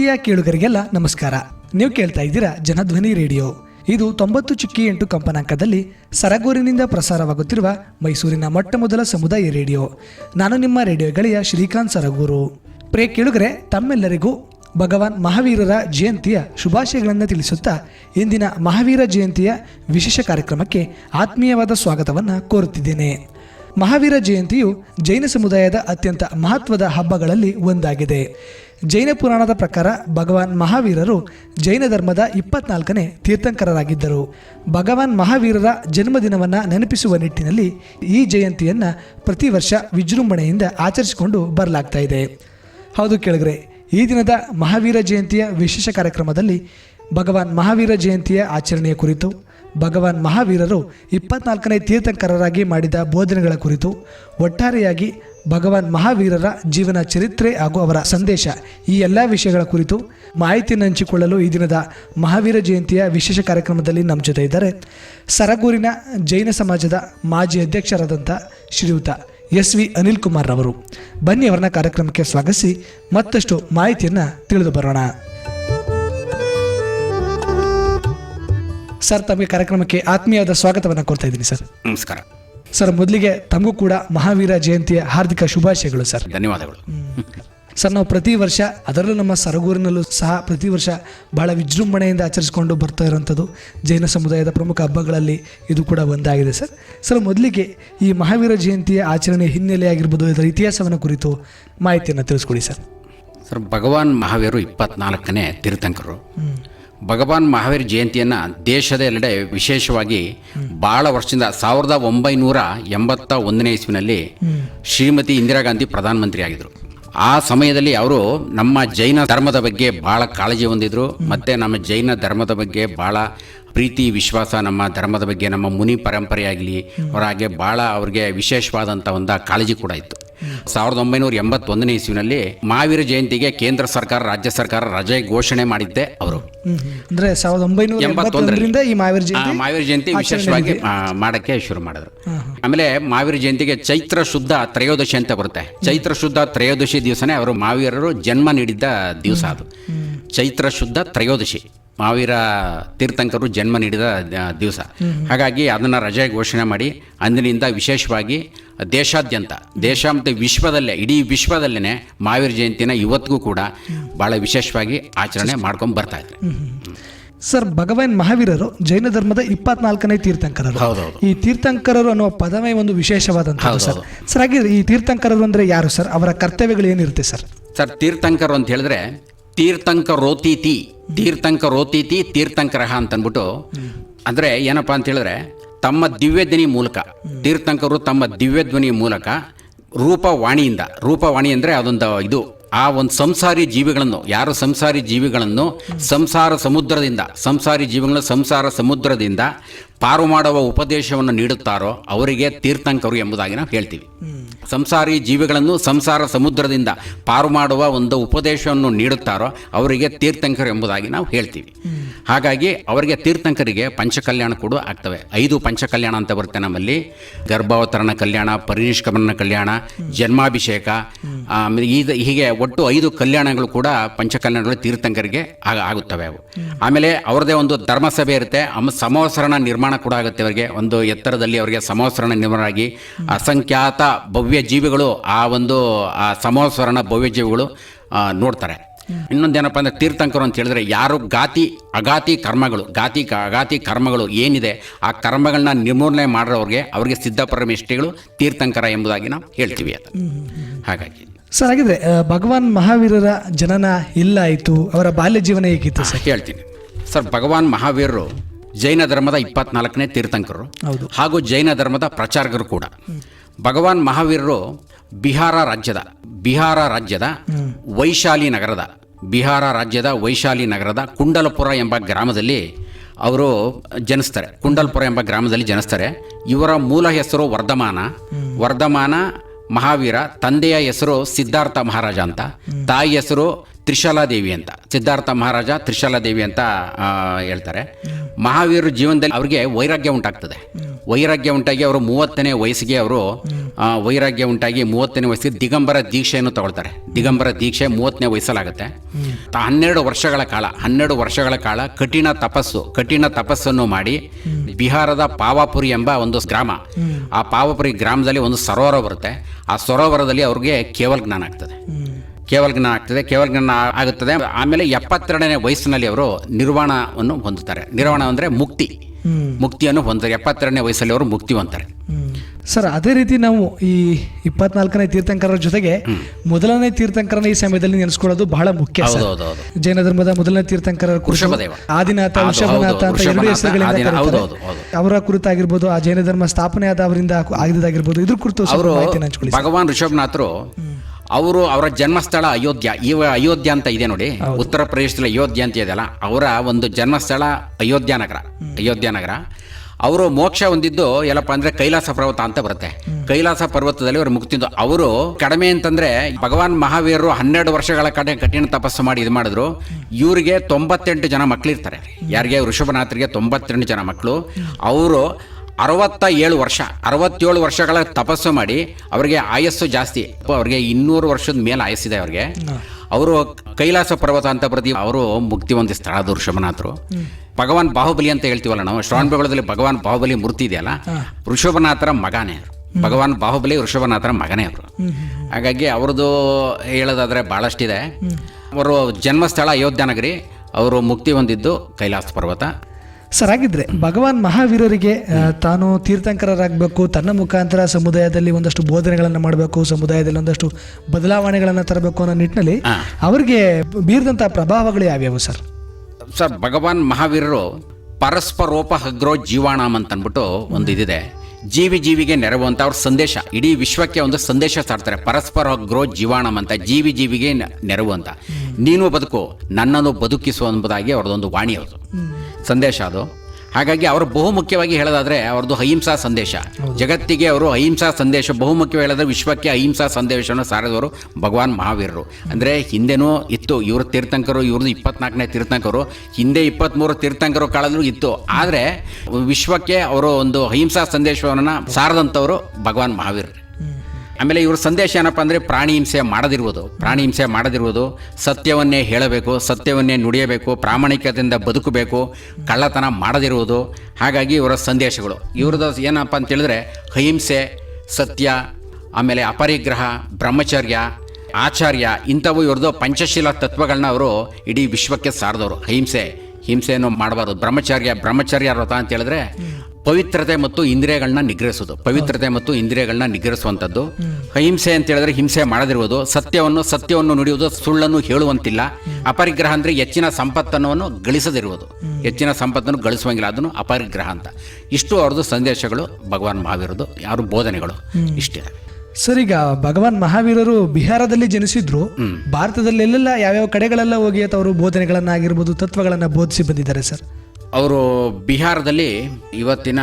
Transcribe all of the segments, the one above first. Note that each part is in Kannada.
ಪ್ರೀತಿಯ ಕೇಳುಗರಿಗೆಲ್ಲ ನಮಸ್ಕಾರ. ನೀವು ಕೇಳ್ತಾ ಇದ್ದೀರಾ ಜನಧ್ವನಿ ರೇಡಿಯೋ. ಇದು ತೊಂಬತ್ತು ಚುಕ್ಕಿ ಎಂಟು ಕಂಪನಾಂಕದಲ್ಲಿ ಸರಗೂರಿನಿಂದ ಪ್ರಸಾರವಾಗುತ್ತಿರುವ ಮೈಸೂರಿನ ಮೊಟ್ಟ ಮೊದಲ ಸಮುದಾಯ ರೇಡಿಯೋ. ನಾನು ನಿಮ್ಮ ರೇಡಿಯೋ ಗೆಳೆಯ ಶ್ರೀಕಾಂತ್ ಸರಗೂರು. ಪ್ರಿಯ ಕೇಳುಗರೆ, ತಮ್ಮೆಲ್ಲರಿಗೂ ಭಗವಾನ್ ಮಹಾವೀರರ ಜಯಂತಿಯ ಶುಭಾಶಯಗಳನ್ನು ತಿಳಿಸುತ್ತಾ ಇಂದಿನ ಮಹಾವೀರ ಜಯಂತಿಯ ವಿಶೇಷ ಕಾರ್ಯಕ್ರಮಕ್ಕೆ ಆತ್ಮೀಯವಾದ ಸ್ವಾಗತವನ್ನು ಕೋರುತ್ತಿದ್ದೇನೆ. ಮಹಾವೀರ ಜಯಂತಿಯು ಜೈನ ಸಮುದಾಯದ ಅತ್ಯಂತ ಮಹತ್ವದ ಹಬ್ಬಗಳಲ್ಲಿ ಒಂದಾಗಿದೆ. ಜೈನ ಪುರಾಣದ ಪ್ರಕಾರ ಭಗವಾನ್ ಮಹಾವೀರರು ಜೈನ ಧರ್ಮದ ಇಪ್ಪತ್ನಾಲ್ಕನೇ ತೀರ್ಥಂಕರರಾಗಿದ್ದರು. ಭಗವಾನ್ ಮಹಾವೀರರ ಜನ್ಮದಿನವನ್ನು ನೆನಪಿಸುವ ನಿಟ್ಟಿನಲ್ಲಿ ಈ ಜಯಂತಿಯನ್ನು ಪ್ರತಿ ವರ್ಷ ವಿಜೃಂಭಣೆಯಿಂದ ಆಚರಿಸಿಕೊಂಡು ಬರಲಾಗ್ತಾ ಇದೆ. ಹೌದು ಕೇಳಿದ್ರೆ, ಈ ದಿನದ ಮಹಾವೀರ ಜಯಂತಿಯ ವಿಶೇಷ ಕಾರ್ಯಕ್ರಮದಲ್ಲಿ ಭಗವಾನ್ ಮಹಾವೀರ ಜಯಂತಿಯ ಆಚರಣೆಯ ಕುರಿತು ಭಗವಾನ್ ಮಹಾವೀರರು ಇಪ್ಪತ್ನಾಲ್ಕನೇ ತೀರ್ಥಂಕರರಾಗಿ ಮಾಡಿದ ಬೋಧನೆಗಳ ಕುರಿತು ಒಟ್ಟಾರೆಯಾಗಿ ಭಗವಾನ್ ಮಹಾವೀರರ ಜೀವನ ಚರಿತ್ರೆ ಹಾಗೂ ಅವರ ಸಂದೇಶ ಈ ಎಲ್ಲ ವಿಷಯಗಳ ಕುರಿತು ಮಾಹಿತಿಯನ್ನು ಹಂಚಿಕೊಳ್ಳಲು ಈ ದಿನದ ಮಹಾವೀರ ಜಯಂತಿಯ ವಿಶೇಷ ಕಾರ್ಯಕ್ರಮದಲ್ಲಿ ನಮ್ಮ ಜೊತೆ ಇದ್ದಾರೆ. ಸರಗೂರಿನ ಜೈನ ಸಮಾಜದ ಮಾಜಿ ಅಧ್ಯಕ್ಷರಾದಂಥ ಶ್ರೀಯುತ ಎಸ್ ವಿ ಅನಿಲ್ ಕುಮಾರ್ ರವರು ಬನ್ನಿ ಅವರನ್ನ ಕಾರ್ಯಕ್ರಮಕ್ಕೆ ಸ್ವಾಗತಿಸಿ ಮತ್ತಷ್ಟು ಮಾಹಿತಿಯನ್ನು ತಿಳಿದು ಬರೋಣ. ಸರ್ ತಮಗೆ ಕಾರ್ಯಕ್ರಮಕ್ಕೆ ಆತ್ಮೀಯವಾದ ಸ್ವಾಗತವನ್ನು ಕೊಡ್ತಾ ಇದ್ದೀನಿ ಸರ್. ನಮಸ್ಕಾರ. ಸರ್ ಮೊದಲಿಗೆ ತಮಗೂ ಕೂಡ ಮಹಾವೀರ ಜಯಂತಿಯ ಹಾರ್ದಿಕ ಶುಭಾಶಯಗಳು ಸರ್. ಧನ್ಯವಾದಗಳು. ಸರ್ ನಾವು ಪ್ರತಿ ವರ್ಷ ಅದರಲ್ಲೂ ನಮ್ಮ ಸರಗೂರಿನಲ್ಲೂ ಸಹ ಪ್ರತಿ ವರ್ಷ ಬಹಳ ವಿಜೃಂಭಣೆಯಿಂದ ಆಚರಿಸಿಕೊಂಡು ಬರ್ತಾ ಇರುವಂಥದ್ದು ಜೈನ ಸಮುದಾಯದ ಪ್ರಮುಖ ಹಬ್ಬಗಳಲ್ಲಿ ಇದು ಕೂಡ ಒಂದಾಗಿದೆ ಸರ್. ಸರ್ ಮೊದಲಿಗೆ ಈ ಮಹಾವೀರ ಜಯಂತಿಯ ಆಚರಣೆ ಹಿನ್ನೆಲೆ ಆಗಿರ್ಬೋದು ಇದರ ಇತಿಹಾಸವನ್ನು ಕುರಿತು ಮಾಹಿತಿಯನ್ನು ತಿಳಿಸ್ಕೊಡಿ ಸರ್. ಸರ್ ಭಗವಾನ್ ಮಹಾವೀರು ಇಪ್ಪತ್ನಾಲ್ಕನೇ ತೀರ್ಥಂಕರು. ಭಗವಾನ್ ಮಹಾವೀರ್ ಜಯಂತಿಯನ್ನು ದೇಶದ ಎಲ್ಲೆಡೆ ವಿಶೇಷವಾಗಿ ಭಾಳ ವರ್ಷದಿಂದ ಸಾವಿರದ ಒಂಬೈನೂರ ಎಂಬತ್ತ ಒಂದನೇ ಇಸ್ವಿನಲ್ಲಿ ಶ್ರೀಮತಿ ಇಂದಿರಾ ಗಾಂಧಿ ಪ್ರಧಾನಮಂತ್ರಿ ಆಗಿದ್ರು. ಆ ಸಮಯದಲ್ಲಿ ಅವರು ನಮ್ಮ ಜೈನ ಧರ್ಮದ ಬಗ್ಗೆ ಭಾಳ ಕಾಳಜಿ ಹೊಂದಿದ್ರು, ಮತ್ತು ನಮ್ಮ ಜೈನ ಧರ್ಮದ ಬಗ್ಗೆ ಭಾಳ ಪ್ರೀತಿ, ವಿಶ್ವಾಸ ನಮ್ಮ ಧರ್ಮದ ಬಗ್ಗೆ ನಮ್ಮ ಮುನಿ ಪರಂಪರೆಯಾಗಲಿ ಅವರ ಹಾಗೆ ಭಾಳ ಅವ್ರಿಗೆ ವಿಶೇಷವಾದಂಥ ಒಂದು ಕಾಳಜಿ ಕೂಡ ಇತ್ತು. ಸಾವಿರದ ಒಂಬೈನೂರ ಎಂಬತ್ತೊಂದನೇ ಇಸ್ವಿನಲ್ಲಿ ಮಹಾವೀರ ಜಯಂತಿಗೆ ಕೇಂದ್ರ ಸರ್ಕಾರ ರಾಜ್ಯ ಸರ್ಕಾರ ರಜೆ ಘೋಷಣೆ ಮಾಡಿದ್ದೆ ಅವರು. ಅಂದ್ರೆ ಸಾವಿರದ ಒಂಬೈನೂರ ಎಂಬತ್ತೊಂದರಿಂದ ಈ ಮಹಾವೀರ ಜಯಂತಿ ಮಹಾವೀರ ಜಯಂತಿ ವಿಶೇಷವಾಗಿ ಮಾಡಕ್ಕೆ ಶುರು ಮಾಡಿದ್ರು. ಆಮೇಲೆ ಮಹಾವೀರ ಜಯಂತಿಗೆ ಚೈತ್ರ ಶುದ್ಧ ತ್ರಯೋದಶಿ ಅಂತ ಬರುತ್ತೆ. ಚೈತ್ರ ಶುದ್ಧ ತ್ರಯೋದಶಿ ದಿವಸನೇ ಅವರು ಮಹಾವೀರರು ಜನ್ಮ ನೀಡಿದ್ದ ದಿವಸ ಅದು. ಚೈತ್ರ ಶುದ್ಧ ತ್ರಯೋದಶಿ. ಮಹಾವೀರ ತೀರ್ಥಂಕರು ಜನ್ಮ ನೀಡಿದ ದಿವಸ. ಹಾಗಾಗಿ ಅದನ್ನು ರಜೆ ಘೋಷಣೆ ಮಾಡಿ ಅಂದಿನಿಂದ ವಿಶೇಷವಾಗಿ ದೇಶಾದ್ಯಂತ ದೇಶ ಮತ್ತು ವಿಶ್ವದಲ್ಲೇ ಇಡೀ ವಿಶ್ವದಲ್ಲೇ ಮಹಾವೀರ ಜಯಂತಿನ ಇವತ್ತಿಗೂ ಕೂಡ ಭಾಳ ವಿಶೇಷವಾಗಿ ಆಚರಣೆ ಮಾಡ್ಕೊಂಡು ಬರ್ತಾ ಇದ್ದಾರೆ ಸರ್ ಭಗವಾನ್ ಮಹಾವೀರರು ಜೈನ ಧರ್ಮದ ಇಪ್ಪತ್ನಾಲ್ಕನೇ ತೀರ್ಥಂಕರರು. ಈ ತೀರ್ಥಂಕರರು ಅನ್ನುವ ಪದವೇ ಒಂದು ವಿಶೇಷವಾದಂತಹ ಸರ್. ಸರ್ ಹಾಗಿದ್ರೆ ಈ ತೀರ್ಥಂಕರರು ಅಂದ್ರೆ ಯಾರು ಸರ್? ಅವರ ಕರ್ತವ್ಯಗಳು ಏನಿರುತ್ತೆ ಸರ್? ಸರ್ ತೀರ್ಥಂಕರು ಅಂತ ಹೇಳಿದ್ರೆ ತೀರ್ಥಂಕರೋತೀತಿ. ತೀರ್ಥಂಕರೋತೀತಿ ತೀರ್ಥಂಕರಹ ಅಂತ ಅಂದ್ಬಿಟ್ಟು ಅಂದರೆ ಏನಪ್ಪ ಅಂತ ಹೇಳಿದ್ರೆ ತಮ್ಮ ದಿವ್ಯಧ್ವನಿ ಮೂಲಕ, ತೀರ್ಥಂಕರು ತಮ್ಮ ದಿವ್ಯಧ್ವನಿ ಮೂಲಕ, ರೂಪವಾಣಿಯಿಂದ, ರೂಪವಾಣಿ ಅಂದರೆ ಅದೊಂದು ಇದು, ಆ ಒಂದು ಸಂಸಾರಿ ಜೀವಿಗಳನ್ನು, ಯಾರು ಸಂಸಾರಿ ಜೀವಿಗಳನ್ನು, ಸಂಸಾರ ಸಮುದ್ರದಿಂದ, ಸಂಸಾರಿ ಜೀವಿಗಳನ್ನು ಸಂಸಾರ ಸಮುದ್ರದಿಂದ ಪಾರು ಮಾಡುವ ಉಪದೇಶವನ್ನು ನೀಡುತ್ತಾರೋ ಅವರಿಗೆ ತೀರ್ಥಂಕರು ಎಂಬುದಾಗಿ ನಾವು ಹೇಳ್ತೀವಿ. ಸಂಸಾರಿ ಜೀವಿಗಳನ್ನು ಸಂಸಾರ ಸಮುದ್ರದಿಂದ ಪಾರು ಮಾಡುವ ಒಂದು ಉಪದೇಶವನ್ನು ನೀಡುತ್ತಾರೋ ಅವರಿಗೆ ತೀರ್ಥಂಕರು ಎಂಬುದಾಗಿ ನಾವು ಹೇಳ್ತೀವಿ. ಹಾಗಾಗಿ ಅವರಿಗೆ ತೀರ್ಥಂಕರಿಗೆ ಪಂಚಕಲ್ಯಾಣ ಕೂಡ ಆಗ್ತವೆ. ಐದು ಪಂಚಕಲ್ಯಾಣ ಅಂತ ಬರುತ್ತೆ ನಮ್ಮಲ್ಲಿ. ಗರ್ಭಾವತರಣ ಕಲ್ಯಾಣ, ಪರಿನಿಷ್ಕಮನ ಕಲ್ಯಾಣ, ಜನ್ಮಾಭಿಷೇಕ ಇದು ಹೀಗೆ ಒಟ್ಟು ಐದು ಕಲ್ಯಾಣಗಳು ಕೂಡ ಪಂಚಕಲ್ಯಾಣಗಳು ತೀರ್ಥಂಕರಿಗೆ ಆಗ ಆಗುತ್ತವೆ ಅವು. ಆಮೇಲೆ ಅವರದೇ ಒಂದು ಧರ್ಮಸಭೆ ಇರುತ್ತೆ. ಅಮ್ಮ ಸಮವಸರಣ ನಿರ್ಮಾಣ ಕೂಡ ಆಗುತ್ತೆ ಅವರಿಗೆ. ಒಂದು ಎತ್ತರದಲ್ಲಿ ಅವರಿಗೆ ಸಮೋಸರಣ ನಿರ್ಮಾಣ ಆಗಿ ಅಸಂಖ್ಯಾತ ಭವ್ಯ ಜೀವಿಗಳು ಆ ಒಂದು ಆ ಸಮೋಸರಣ ಭವ್ಯ ಜೀವಿಗಳು ನೋಡ್ತಾರೆ ನೋಡ್ತಾರೆ. ಇನ್ನೊಂದೇನಪ್ಪ ಅಂದರೆ ತೀರ್ಥಂಕರು ಅಂತ ಹೇಳಿದ್ರೆ ಯಾರು ಗಾತಿ ಅಗಾತಿ ಕರ್ಮಗಳು ಗಾತಿ ಅಗಾತಿ ಕರ್ಮಗಳು ಏನಿದೆ ಆ ಕರ್ಮಗಳನ್ನ ನಿರ್ಮೂಲನೆ ಮಾಡೋರಿಗೆ ಅವರಿಗೆ ಸಿದ್ಧ ಪರಮೇಷ್ಠಿಗಳು ತೀರ್ಥಂಕರ ಎಂಬುದಾಗಿ ನಾವು ಹೇಳ್ತೀವಿ ಅದು. ಹಾಗಾಗಿ. ಸರ್ ಹಾಗಿದ್ರೆ ಭಗವಾನ್ ಮಹಾವೀರರ ಜನನ ಇಲ್ಲ ಆಯಿತು ಅವರ ಬಾಲ್ಯ ಜೀವನ ಹೇಗಿತ್ತು ಸರ್? ಹೇಳ್ತೀನಿ. ಸರ್ ಭಗವಾನ್ ಮಹಾವೀರರು ಜೈನ ಧರ್ಮದ ಇಪ್ಪತ್ನಾಲ್ಕನೇ ತೀರ್ಥಂಕರು. ಹಾಗೂ ಜೈನ ಧರ್ಮದ ಪ್ರಚಾರಕರು ಕೂಡ. ಭಗವಾನ್ ಮಹಾವೀರರು ಬಿಹಾರ ರಾಜ್ಯದ ಬಿಹಾರ ರಾಜ್ಯದ ವೈಶಾಲಿ ನಗರದ ಬಿಹಾರ ರಾಜ್ಯದ ವೈಶಾಲಿ ನಗರದ ಕುಂಡಲಪುರ ಎಂಬ ಗ್ರಾಮದಲ್ಲಿ ಅವರು ಜನಿಸ್ತಾರೆ. ಕುಂಡಲ್ಪುರ ಎಂಬ ಗ್ರಾಮದಲ್ಲಿ ಜನಿಸ್ತಾರೆ. ಇವರ ಮೂಲ ಹೆಸರು ವರ್ಧಮಾನ. ವರ್ಧಮಾನ ಮಹಾವೀರ ತಂದೆಯ ಹೆಸರು ಸಿದ್ಧಾರ್ಥ ಮಹಾರಾಜ ಅಂತ. ತಾಯಿ ಹೆಸರು ತ್ರಿಶಾಲಾದೇವಿ ಅಂತ, ಸಿದ್ಧಾರ್ಥ ಮಹಾರಾಜ ತ್ರಿಶಾಲಾದೇವಿ ಅಂತ ಹೇಳ್ತಾರೆ. ಮಹಾವೀರ ಜೀವನದಲ್ಲಿ ಅವರಿಗೆ ವೈರಾಗ್ಯ ಉಂಟಾಗ್ತದೆ. ವೈರಾಗ್ಯ ಉಂಟಾಗಿ ಅವರು ಮೂವತ್ತನೇ ವಯಸ್ಸಿಗೆ ಅವರು ವೈರಾಗ್ಯ ಉಂಟಾಗಿ ಮೂವತ್ತನೇ ವಯಸ್ಸಿಗೆ ದಿಗಂಬರ ದೀಕ್ಷೆಯನ್ನು ತಗೊಳ್ತಾರೆ. ದಿಗಂಬರ ದೀಕ್ಷೆ ಮೂವತ್ತನೇ ವಯಸ್ಸಲ್ಲಾಗುತ್ತೆ. ಹನ್ನೆರಡು ವರ್ಷಗಳ ಕಾಲ, ಹನ್ನೆರಡು ವರ್ಷಗಳ ಕಾಲ ಕಠಿಣ ತಪಸ್ಸು, ಕಠಿಣ ತಪಸ್ಸನ್ನು ಮಾಡಿ ಬಿಹಾರದ ಪಾವಾಪುರಿ ಎಂಬ ಒಂದು ಗ್ರಾಮ, ಆ ಪಾವಾಪುರಿ ಗ್ರಾಮದಲ್ಲಿ ಒಂದು ಸರೋವರ ಬರುತ್ತೆ. ಆ ಸರೋವರದಲ್ಲಿ ಅವ್ರಿಗೆ ಕೇವಲ ಜ್ಞಾನ ಆಗ್ತದೆ. ಕೇವಲ ಜ್ಞಾನ ಆಗ್ತದೆ ಕೇವಲ ಜ್ಞಾನ ಆಗುತ್ತದೆ. ಆಮೇಲೆ ಎಪ್ಪತ್ತೆರಡನೇ ವಯಸ್ಸಿನಲ್ಲಿ ಅವರು ನಿರ್ವಾಣವನ್ನು ಹೊಂದುತ್ತಾರೆ. ನಿರ್ವಾಣ ಅಂದರೆ ಮುಕ್ತಿ. ಮುಕ್ತಿಯನ್ನು ಹೊಂದುತ್ತಾರೆ. ಎಪ್ಪತ್ತೆರಡನೇ ವಯಸ್ಸಲ್ಲಿ ಅವರು ಮುಕ್ತಿ ಹೊಂದ್ತಾರೆ. ಸರ್ ಅದೇ ರೀತಿ ನಾವು ಈ ಇಪ್ಪತ್ನಾಲ್ಕನೇ ತೀರ್ಥಂಕರರ ಜೊತೆಗೆ ಮೊದಲನೇ ತೀರ್ಥಂಕರನ ಈ ಸಮಯದಲ್ಲಿ ನೆನೆಸ್ಕೊಳ್ಳೋದು ಬಹಳ ಮುಖ್ಯ ಜೈನ ಧರ್ಮದ ಮೊದಲನೇ ತೀರ್ಥಂಕರ ಆದಿನಾಥ ವೃಷಭನಾಥ ಅಂತ ಎರಡು ಹೆಸರುಗಳಿಂದ. ಅವರ ಕುರಿತಾಗಿರ್ಬೋದು ಆ ಜೈನ ಧರ್ಮ ಸ್ಥಾಪನೆ ಆದವರಿಂದ ಆಗಿದ್ದಾಗಿರ್ಬೋದು ಇದ್ರ ಕುರಿತು. ಭಗವಾನ್ ಋಷಭನಾಥರು ಅವರು ಅವರ ಜನ್ಮಸ್ಥಳ ಅಯೋಧ್ಯ ಇವ ಅಯೋಧ್ಯ ಅಂತ ಇದೆ ನೋಡಿ. ಉತ್ತರ ಪ್ರದೇಶದಲ್ಲಿ ಅಯೋಧ್ಯ ಅಂತ ಇದೆಯಲ್ಲ ಅವರ ಒಂದು ಜನ್ಮಸ್ಥಳ ಅಯೋಧ್ಯ ನಗರ ಅಯೋಧ್ಯ ನಗರ. ಅವರು ಮೋಕ್ಷ ಹೊಂದಿದ್ದು ಎಲ್ಲಪ್ಪ ಅಂದ್ರೆ ಕೈಲಾಸ ಪರ್ವತ ಅಂತ ಬರುತ್ತೆ. ಕೈಲಾಸ ಪರ್ವತದಲ್ಲಿ ಅವರು ಮುಕ್ತಿದ್ದು. ಅವರು ಕಡಿಮೆ ಅಂತಂದ್ರೆ ಭಗವಾನ್ ಮಹಾವೀರರು ಹನ್ನೆರಡು ವರ್ಷಗಳ ಕಡೆ ಕಠಿಣ ತಪಸ್ಸು ಮಾಡಿ ಇದು ಮಾಡಿದ್ರು. ಇವರಿಗೆ ತೊಂಬತ್ತೆಂಟು ಜನ ಮಕ್ಕಳಿರ್ತಾರೆ ಯಾರಿಗೆ? ಋಷಭನಾಥರಿಗೆ ತೊಂಬತ್ತೆಂಟು ಜನ ಮಕ್ಕಳು ಅವರು ಅರವತ್ತ ಏಳು ವರ್ಷ ಅರವತ್ತೇಳು ವರ್ಷಗಳ ತಪಸ್ಸು ಮಾಡಿ ಅವರಿಗೆ ಆಯಸ್ಸು ಜಾಸ್ತಿ. ಅವರಿಗೆ ಇನ್ನೂರು ವರ್ಷದ ಮೇಲೆ ಆಯಸ್ಸಿದೆ ಅವ್ರಿಗೆ. ಅವರು ಕೈಲಾಸ ಪರ್ವತ ಅಂತ ಪ್ರತಿ ಅವರು ಮುಕ್ತಿ ಹೊಂದಿ ಸ್ಥಳ ಅದು ಋಷಭನಾಥರು. ಭಗವಾನ್ ಬಾಹುಬಲಿ ಅಂತ ಹೇಳ್ತೀವಲ್ಲ ನಾವು ಶ್ರವಣಬೆಳದಲ್ಲಿ ಭಗವಾನ್ ಬಾಹುಬಲಿ ಮೂರ್ತಿ ಇದೆಯಲ್ಲ ಋಷಭನಾಥರ ಮಗನೇ ಅವರು. ಭಗವಾನ್ ಬಾಹುಬಲಿ ಋಷಭನಾಥರ ಮಗನೇ ಅವರು. ಹಾಗಾಗಿ ಅವ್ರದ್ದು ಹೇಳೋದಾದ್ರೆ ಭಾಳಷ್ಟಿದೆ. ಅವರು ಜನ್ಮಸ್ಥಳ ಅಯೋಧ್ಯ ನಗರಿ ಅವರು ಮುಕ್ತಿ ಹೊಂದಿದ್ದು ಕೈಲಾಸ ಪರ್ವತ. ಸರ್ ಹಾಗಿದ್ರೆ ಭಗವಾನ್ ಮಹಾವೀರರಿಗೆ ತಾನು ತೀರ್ಥಂಕರರಾಗಬೇಕು ತನ್ನ ಮುಖಾಂತರ ಸಮುದಾಯದಲ್ಲಿ ಒಂದಷ್ಟು ಬೋಧನೆಗಳನ್ನು ಮಾಡಬೇಕು ಸಮುದಾಯದಲ್ಲಿ ಒಂದಷ್ಟು ಬದಲಾವಣೆಗಳನ್ನು ತರಬೇಕು ಅನ್ನೋ ನಿಟ್ಟಿನಲ್ಲಿ. ಅವರಿಗೆ ಬೀರಿದಂತಹ ಪ್ರಭಾವಗಳು ಯಾವ್ಯಾವು ಸರ್ ಸರ್ ಭಗವಾನ್ ಮಹಾವೀರರು ಪರಸ್ಪರೋಪ ಹಗ್ರೋ ಜೀವಾಣಾಮ್ ಅಂತ ಅಂದ್ಬಿಟ್ಟು ಒಂದು ಇದಿದೆ ಜೀವಿ ಜೀವಿಗೆ ನೆರವು ಅಂತ ಅವ್ರ ಸಂದೇಶ. ಇಡೀ ವಿಶ್ವಕ್ಕೆ ಒಂದು ಸಂದೇಶ ಸಾರ್ತಾರೆ. ಪರಸ್ಪರ ಗ್ರೋ ಜೀವಾಣಂ ಅಂತ ಜೀವಿ ಜೀವಿಗೆ ನೆರವು ಅಂತ. ನೀನು ಬದುಕು ನನ್ನನ್ನು ಬದುಕಿಸು ಎಂಬುದಾಗಿ ಅವ್ರದ್ದೊಂದು ವಾಣಿ ಅದು ಸಂದೇಶ ಅದು. ಹಾಗಾಗಿ ಅವರು ಬಹುಮುಖ್ಯವಾಗಿ ಹೇಳೋದಾದ್ರೆ ಅವ್ರದ್ದು ಅಹಿಂಸಾ ಸಂದೇಶ. ಜಗತ್ತಿಗೆ ಅವರು ಅಹಿಂಸಾ ಸಂದೇಶ ಬಹುಮುಖ್ಯವಾಗಿ ಹೇಳಿದ್ರೆ ವಿಶ್ವಕ್ಕೆ ಅಹಿಂಸಾ ಸಂದೇಶವನ್ನು ಸಾರಿದವರು ಭಗವಾನ್ ಮಹಾವೀರರು. ಅಂದರೆ ಹಿಂದೆನೂ ಇತ್ತು ಇವರು ತೀರ್ಥಂಕರು ಇವ್ರದ್ದು ಇಪ್ಪತ್ನಾಲ್ಕನೇ ತೀರ್ಥಂಕರು ಹಿಂದೆ ಇಪ್ಪತ್ತ್ಮೂರು ತೀರ್ಥಂಕರು ಕಾಲದಲ್ಲೂ ಇತ್ತು. ಆದರೆ ವಿಶ್ವಕ್ಕೆ ಅವರು ಒಂದು ಅಹಿಂಸಾ ಸಂದೇಶವನ್ನು ಸಾರದಂಥವರು ಭಗವಾನ್ ಮಹಾವೀರರು. ಆಮೇಲೆ ಇವ್ರ ಸಂದೇಶ ಏನಪ್ಪ ಅಂದರೆ ಪ್ರಾಣಿ ಹಿಂಸೆ ಮಾಡದಿರುವುದು. ಪ್ರಾಣಿ ಹಿಂಸೆ ಮಾಡದಿರುವುದು. ಸತ್ಯವನ್ನೇ ಹೇಳಬೇಕು, ಸತ್ಯವನ್ನೇ ನುಡಿಯಬೇಕು, ಪ್ರಾಮಾಣಿಕತೆಯಿಂದ ಬದುಕಬೇಕು, ಕಳ್ಳತನ ಮಾಡದಿರುವುದು. ಹಾಗಾಗಿ ಇವರ ಸಂದೇಶಗಳು. ಇವ್ರದ್ದು ಏನಪ್ಪ ಅಂತೇಳಿದ್ರೆ ಅಹಿಂಸೆ, ಸತ್ಯ, ಆಮೇಲೆ ಅಪರಿಗ್ರಹ, ಬ್ರಹ್ಮಚರ್ಯ, ಆಚಾರ್ಯ ಇಂಥವು ಇವ್ರದ್ದು ಪಂಚಶೀಲ ತತ್ವಗಳನ್ನ ಅವರು ಇಡೀ ವಿಶ್ವಕ್ಕೆ ಸಾರಿದವರು. ಅಹಿಂಸೆ, ಹಿಂಸೆಯನ್ನು ಮಾಡಬಾರ್ದು. ಬ್ರಹ್ಮಚರ್ಯ ಬ್ರಹ್ಮಚರ್ಯ ವ್ರತ ಅಂತ ಹೇಳಿದ್ರೆ ಪವಿತ್ರತೆ ಮತ್ತು ಇಂದ್ರಿಯಗಳನ್ನ ನಿಗ್ರಹಿಸೋದು. ಪವಿತ್ರತೆ ಮತ್ತು ಇಂದ್ರಿಯಗಳನ್ನ ನಿಗ್ರಹಿಸುವಂಥದ್ದು. ಅಹಿಂಸೆ ಅಂತ ಹೇಳಿದ್ರೆ ಹಿಂಸೆ ಮಾಡದಿರುವುದು. ಸತ್ಯವನ್ನು ಸತ್ಯವನ್ನು ನುಡಿಯುವುದು ಸುಳ್ಳನ್ನು ಹೇಳುವಂತಿಲ್ಲ. ಅಪರಿಗ್ರಹ ಅಂದ್ರೆ ಹೆಚ್ಚಿನ ಸಂಪತ್ತನ್ನು ಗಳಿಸದಿರುವುದು. ಹೆಚ್ಚಿನ ಸಂಪತ್ತನ್ನು ಗಳಿಸುವಂಗಿಲ್ಲ. ಅದನ್ನು ಅಪರಿಗ್ರಹ ಅಂತ. ಇಷ್ಟು ಅವ್ರದ್ದು ಸಂದೇಶಗಳು ಭಗವಾನ್ ಮಹಾವೀರದು ಯಾರು ಬೋಧನೆಗಳು. ಇಷ್ಟೇ. ಸರ್ ಈಗ ಭಗವಾನ್ ಮಹಾವೀರರು ಬಿಹಾರದಲ್ಲಿ ಜನಿಸಿದ್ರು. ಭಾರತದಲ್ಲೆಲ್ಲ ಯಾವ್ಯಾವ ಕಡೆಗಳೆಲ್ಲ ಹೋಗಿ ಅವರು ಬೋಧನೆಗಳನ್ನಾಗಿರ್ಬೋದು ತತ್ವಗಳನ್ನ ಬೋಧಿಸಿ ಬಂದಿದ್ದಾರೆ ಸರ್? ಅವರು ಬಿಹಾರದಲ್ಲಿ ಇವತ್ತಿನ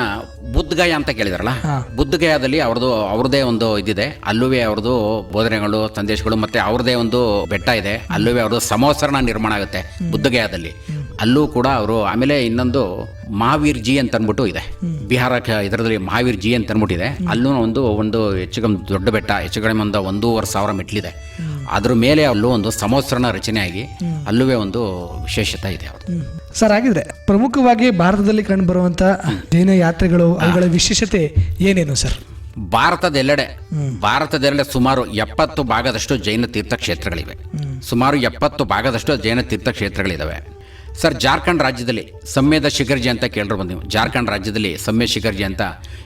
ಬುದ್ಧಗಯ ಅಂತ ಕೇಳಿದಾರಲ್ಲ. ಬುದ್ಧಗಯಾದಲ್ಲಿ ಅವ್ರದ್ದು ಅವ್ರದೇ ಒಂದು ಇದಿದೆ. ಅಲ್ಲುವೆ ಅವ್ರದ್ದು ಬೋಧನೆಗಳು ಸಂದೇಶಗಳು ಮತ್ತೆ ಅವ್ರದೇ ಒಂದು ಬೆಟ್ಟ ಇದೆ. ಅಲ್ಲುವೆ ಅವ್ರದ್ದು ಸಮೋಸರಣ ನಿರ್ಮಾಣ ಆಗುತ್ತೆ ಬುದ್ಧಗಯಾದಲ್ಲಿ. ಅಲ್ಲೂ ಕೂಡ ಅವರು ಆಮೇಲೆ ಇನ್ನೊಂದು ಮಹಾವೀರ್ ಜಿ ಅಂತ ಅಂದ್ಬಿಟ್ಟು ಇದೆ ಬಿಹಾರ ಇದರಲ್ಲಿ ಮಹಾವೀರ್ ಜಿ ಅಂತ ಅಂದ್ಬಿಟ್ಟಿದೆ ಅಲ್ಲೂ ಒಂದು ಒಂದು ಹೆಚ್ಚು ಕಮ್ಮಿ ದೊಡ್ಡ ಬೆಟ್ಟ ಹೆಚ್ಚು ಕಡಿಮೆ ಒಂದು ಒಂದೂವರೆ ಸಾವಿರ ಮೆಟ್ಲಿದೆ ಅದ್ರ ಮೇಲೆ ಅಲ್ಲೂ ಒಂದು ಸಮವಸರಣ ರಚನೆಯಾಗಿ ಅಲ್ಲೂವೇ ಒಂದು ವಿಶೇಷತೆ ಇದೆ ಅವ್ರದ್ದು. ಸರ್ ಹಾಗಿದ್ರೆ ಪ್ರಮುಖವಾಗಿ ಭಾರತದಲ್ಲಿ ಕಂಡುಬರುವಂತ ಜೈನ ಯಾತ್ರೆಗಳು ಅವುಗಳ ವಿಶೇಷತೆ ಏನೇನು ಸರ್? ಭಾರತದೆಲ್ಲೆಡೆ ಭಾರತದೆಲ್ಲೆಡೆ ಸುಮಾರು ಎಪ್ಪತ್ತು ಭಾಗದಷ್ಟು ಜೈನ ತೀರ್ಥಕ್ಷೇತ್ರಗಳಿವೆ ಸುಮಾರು ಎಪ್ಪತ್ತು ಭಾಗದಷ್ಟು ಜೈನ ತೀರ್ಥಕ್ಷೇತ್ರಗಳಿದ್ದಾವೆ ಸರ್ ಜಾರ್ಖಂಡ್ ರಾಜ್ಯದಲ್ಲಿ ಸಮ್ಮೇದ ಶಿಖರ್ಜಿ ಅಂತ ಕೇಳಿದ್ರು ಬಂದೀವಿ ಜಾರ್ಖಂಡ್ ರಾಜ್ಯದಲ್ಲಿ ಸಮ್ಯ ಶಿಖರ್ಜಿ ಅಂತ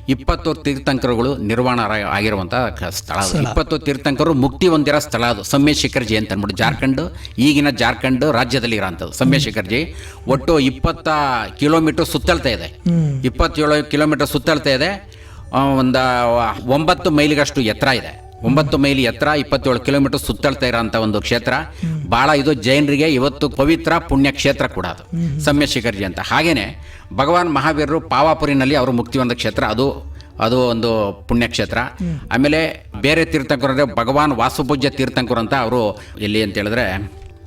ಇಪ್ಪತ್ತು ತೀರ್ಥಂಕರುಗಳು ನಿರ್ವಾಣ ಆಗಿರುವಂಥ ಸ್ಥಳ ಅದು. ಇಪ್ಪತ್ತು ತೀರ್ಥಂಕರು ಮುಕ್ತಿ ಹೊಂದಿರೋ ಸ್ಥಳ ಅದು. ಸಮ್ಯ ಶಿಖರ್ಜಿ ಅಂತ ಅಂದ್ಬಿಟ್ಟು ಜಾರ್ಖಂಡ್ ಈಗಿನ ಜಾರ್ಖಂಡ್ ರಾಜ್ಯದಲ್ಲಿ ಇರೋಂಥದ್ದು. ಸಮ್ಯ ಶಿಖರ್ಜಿ ಒಟ್ಟು ಇಪ್ಪತ್ತ ಕಿಲೋಮೀಟರ್ ಸುತ್ತಳ್ತಾ ಇದೆ. ಇಪ್ಪತ್ತೇಳು ಕಿಲೋಮೀಟರ್ ಸುತ್ತಳ್ತಾ ಇದೆ. ಒಂದು ಒಂಬತ್ತು ಮೈಲಿಗಷ್ಟು ಎತ್ತರ ಇದೆ. ಒಂಬತ್ತು ಮೈಲಿ ಎತ್ತರ, ಇಪ್ಪತ್ತೇಳು ಕಿಲೋಮೀಟರ್ ಸುತ್ತಳ್ತಾ ಇರೋಂಥ ಒಂದು ಕ್ಷೇತ್ರ. ಭಾಳ ಇದು ಜೈನರಿಗೆ ಇವತ್ತು ಪವಿತ್ರ ಪುಣ್ಯ ಕ್ಷೇತ್ರ ಕೂಡ ಅದು. ಸಮ್ಯ ಶಿಖರ್ಜಿ ಅಂತ. ಹಾಗೇನೆ ಭಗವಾನ್ ಮಹಾವೀರರು ಪಾವಾಪುರಿನಲ್ಲಿ ಅವರು ಮುಕ್ತಿ ಹೊಂದ ಕ್ಷೇತ್ರ ಅದು ಅದು ಒಂದು ಪುಣ್ಯಕ್ಷೇತ್ರ. ಆಮೇಲೆ ಬೇರೆ ತೀರ್ಥಂಕರು ಅಂದರೆ ಭಗವಾನ್ ವಾಸುಪೂಜ್ಯ ತೀರ್ಥಂಕರು ಅಂತ ಅವರು ಎಲ್ಲಿ ಅಂತ ಹೇಳಿದ್ರೆ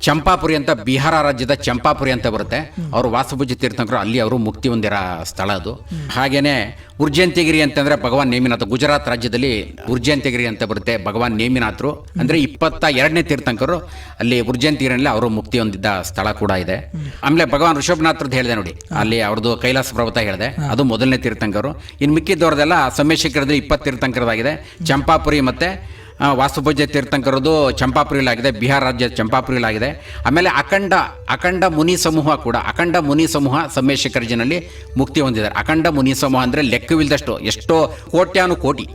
ಚಂಪಾಪುರಿ ಅಂತ ಬಿಹಾರ ರಾಜ್ಯದ ಚಂಪಾಪುರಿ ಅಂತ ಬರುತ್ತೆ. ಅವರು ವಾಸಪೂಜ ತೀರ್ಥಂಕರು, ಅಲ್ಲಿ ಅವರು ಮುಕ್ತಿ ಹೊಂದಿರೋ ಸ್ಥಳ ಅದು. ಹಾಗೇನೆ ಉರ್ಜಯಂತಿಗಿರಿ ಅಂತಂದ್ರೆ ಭಗವಾನ್ ನೇಮಿನಾಥ್, ಗುಜರಾತ್ ರಾಜ್ಯದಲ್ಲಿ ಉರ್ಜಯಂತಿಗಿರಿ ಅಂತ ಬರುತ್ತೆ ಭಗವಾನ್ ನೇಮಿನಾಥರು. ಅಂದ್ರೆ ಇಪ್ಪತ್ತ ಎರಡನೇ ತೀರ್ಥಂಕರು, ಅಲ್ಲಿ ಉರ್ಜಯಂತಿಗಿರಿಯಲ್ಲಿ ಅವರು ಮುಕ್ತಿ ಹೊಂದಿದ್ದ ಸ್ಥಳ ಕೂಡ ಇದೆ. ಆಮೇಲೆ ಭಗವಾನ್ ಋಷಭನಾಥ್ರದ್ದು ಹೇಳಿದೆ ನೋಡಿ, ಅಲ್ಲಿ ಅವ್ರದ್ದು ಕೈಲಾಸ ಪರ್ವತ ಹೇಳಿದೆ, ಅದು ಮೊದಲನೇ ತೀರ್ಥಂಕರು. ಇನ್ನು ಮಿಕ್ಕಿದ್ದವ್ರದೆಲ್ಲ ಸಮ್ಮೇಶಕರದಲ್ಲಿ ಇಪ್ಪತ್ತು ತೀರ್ಥಂಕರದಾಗಿದೆ. ಚಂಪಾಪುರಿ ಮತ್ತೆ ಆ, ವಾಸ್ತುಪೂಜ್ಯ ತೀರ್ಥಂಕರದು ಚಂಪಾಪುರಿಲಾಗಿದೆ ಬಿಹಾರ ರಾಜ್ಯ ಚಂಪಾಪುರಿಲಾಗಿದೆ ಆಮೇಲೆ ಅಖಂಡ ಅಖಂಡ ಮುನಿ ಸಮೂಹ ಕೂಡ ಅಖಂಡ ಮುನಿ ಸಮೂಹ ಸಮ್ಮೇಶಕರ್ಜಿನಲ್ಲಿ ಮುಕ್ತಿ ಹೊಂದಿದ್ದಾರೆ. ಅಖಂಡ ಮುನಿ ಸಮೂಹ ಅಂದರೆ ಲೆಕ್ಕವಿಲ್ಲದಷ್ಟು ಎಷ್ಟೋ ಕೋಟ್ಯಾನು ಕೋಟಿ.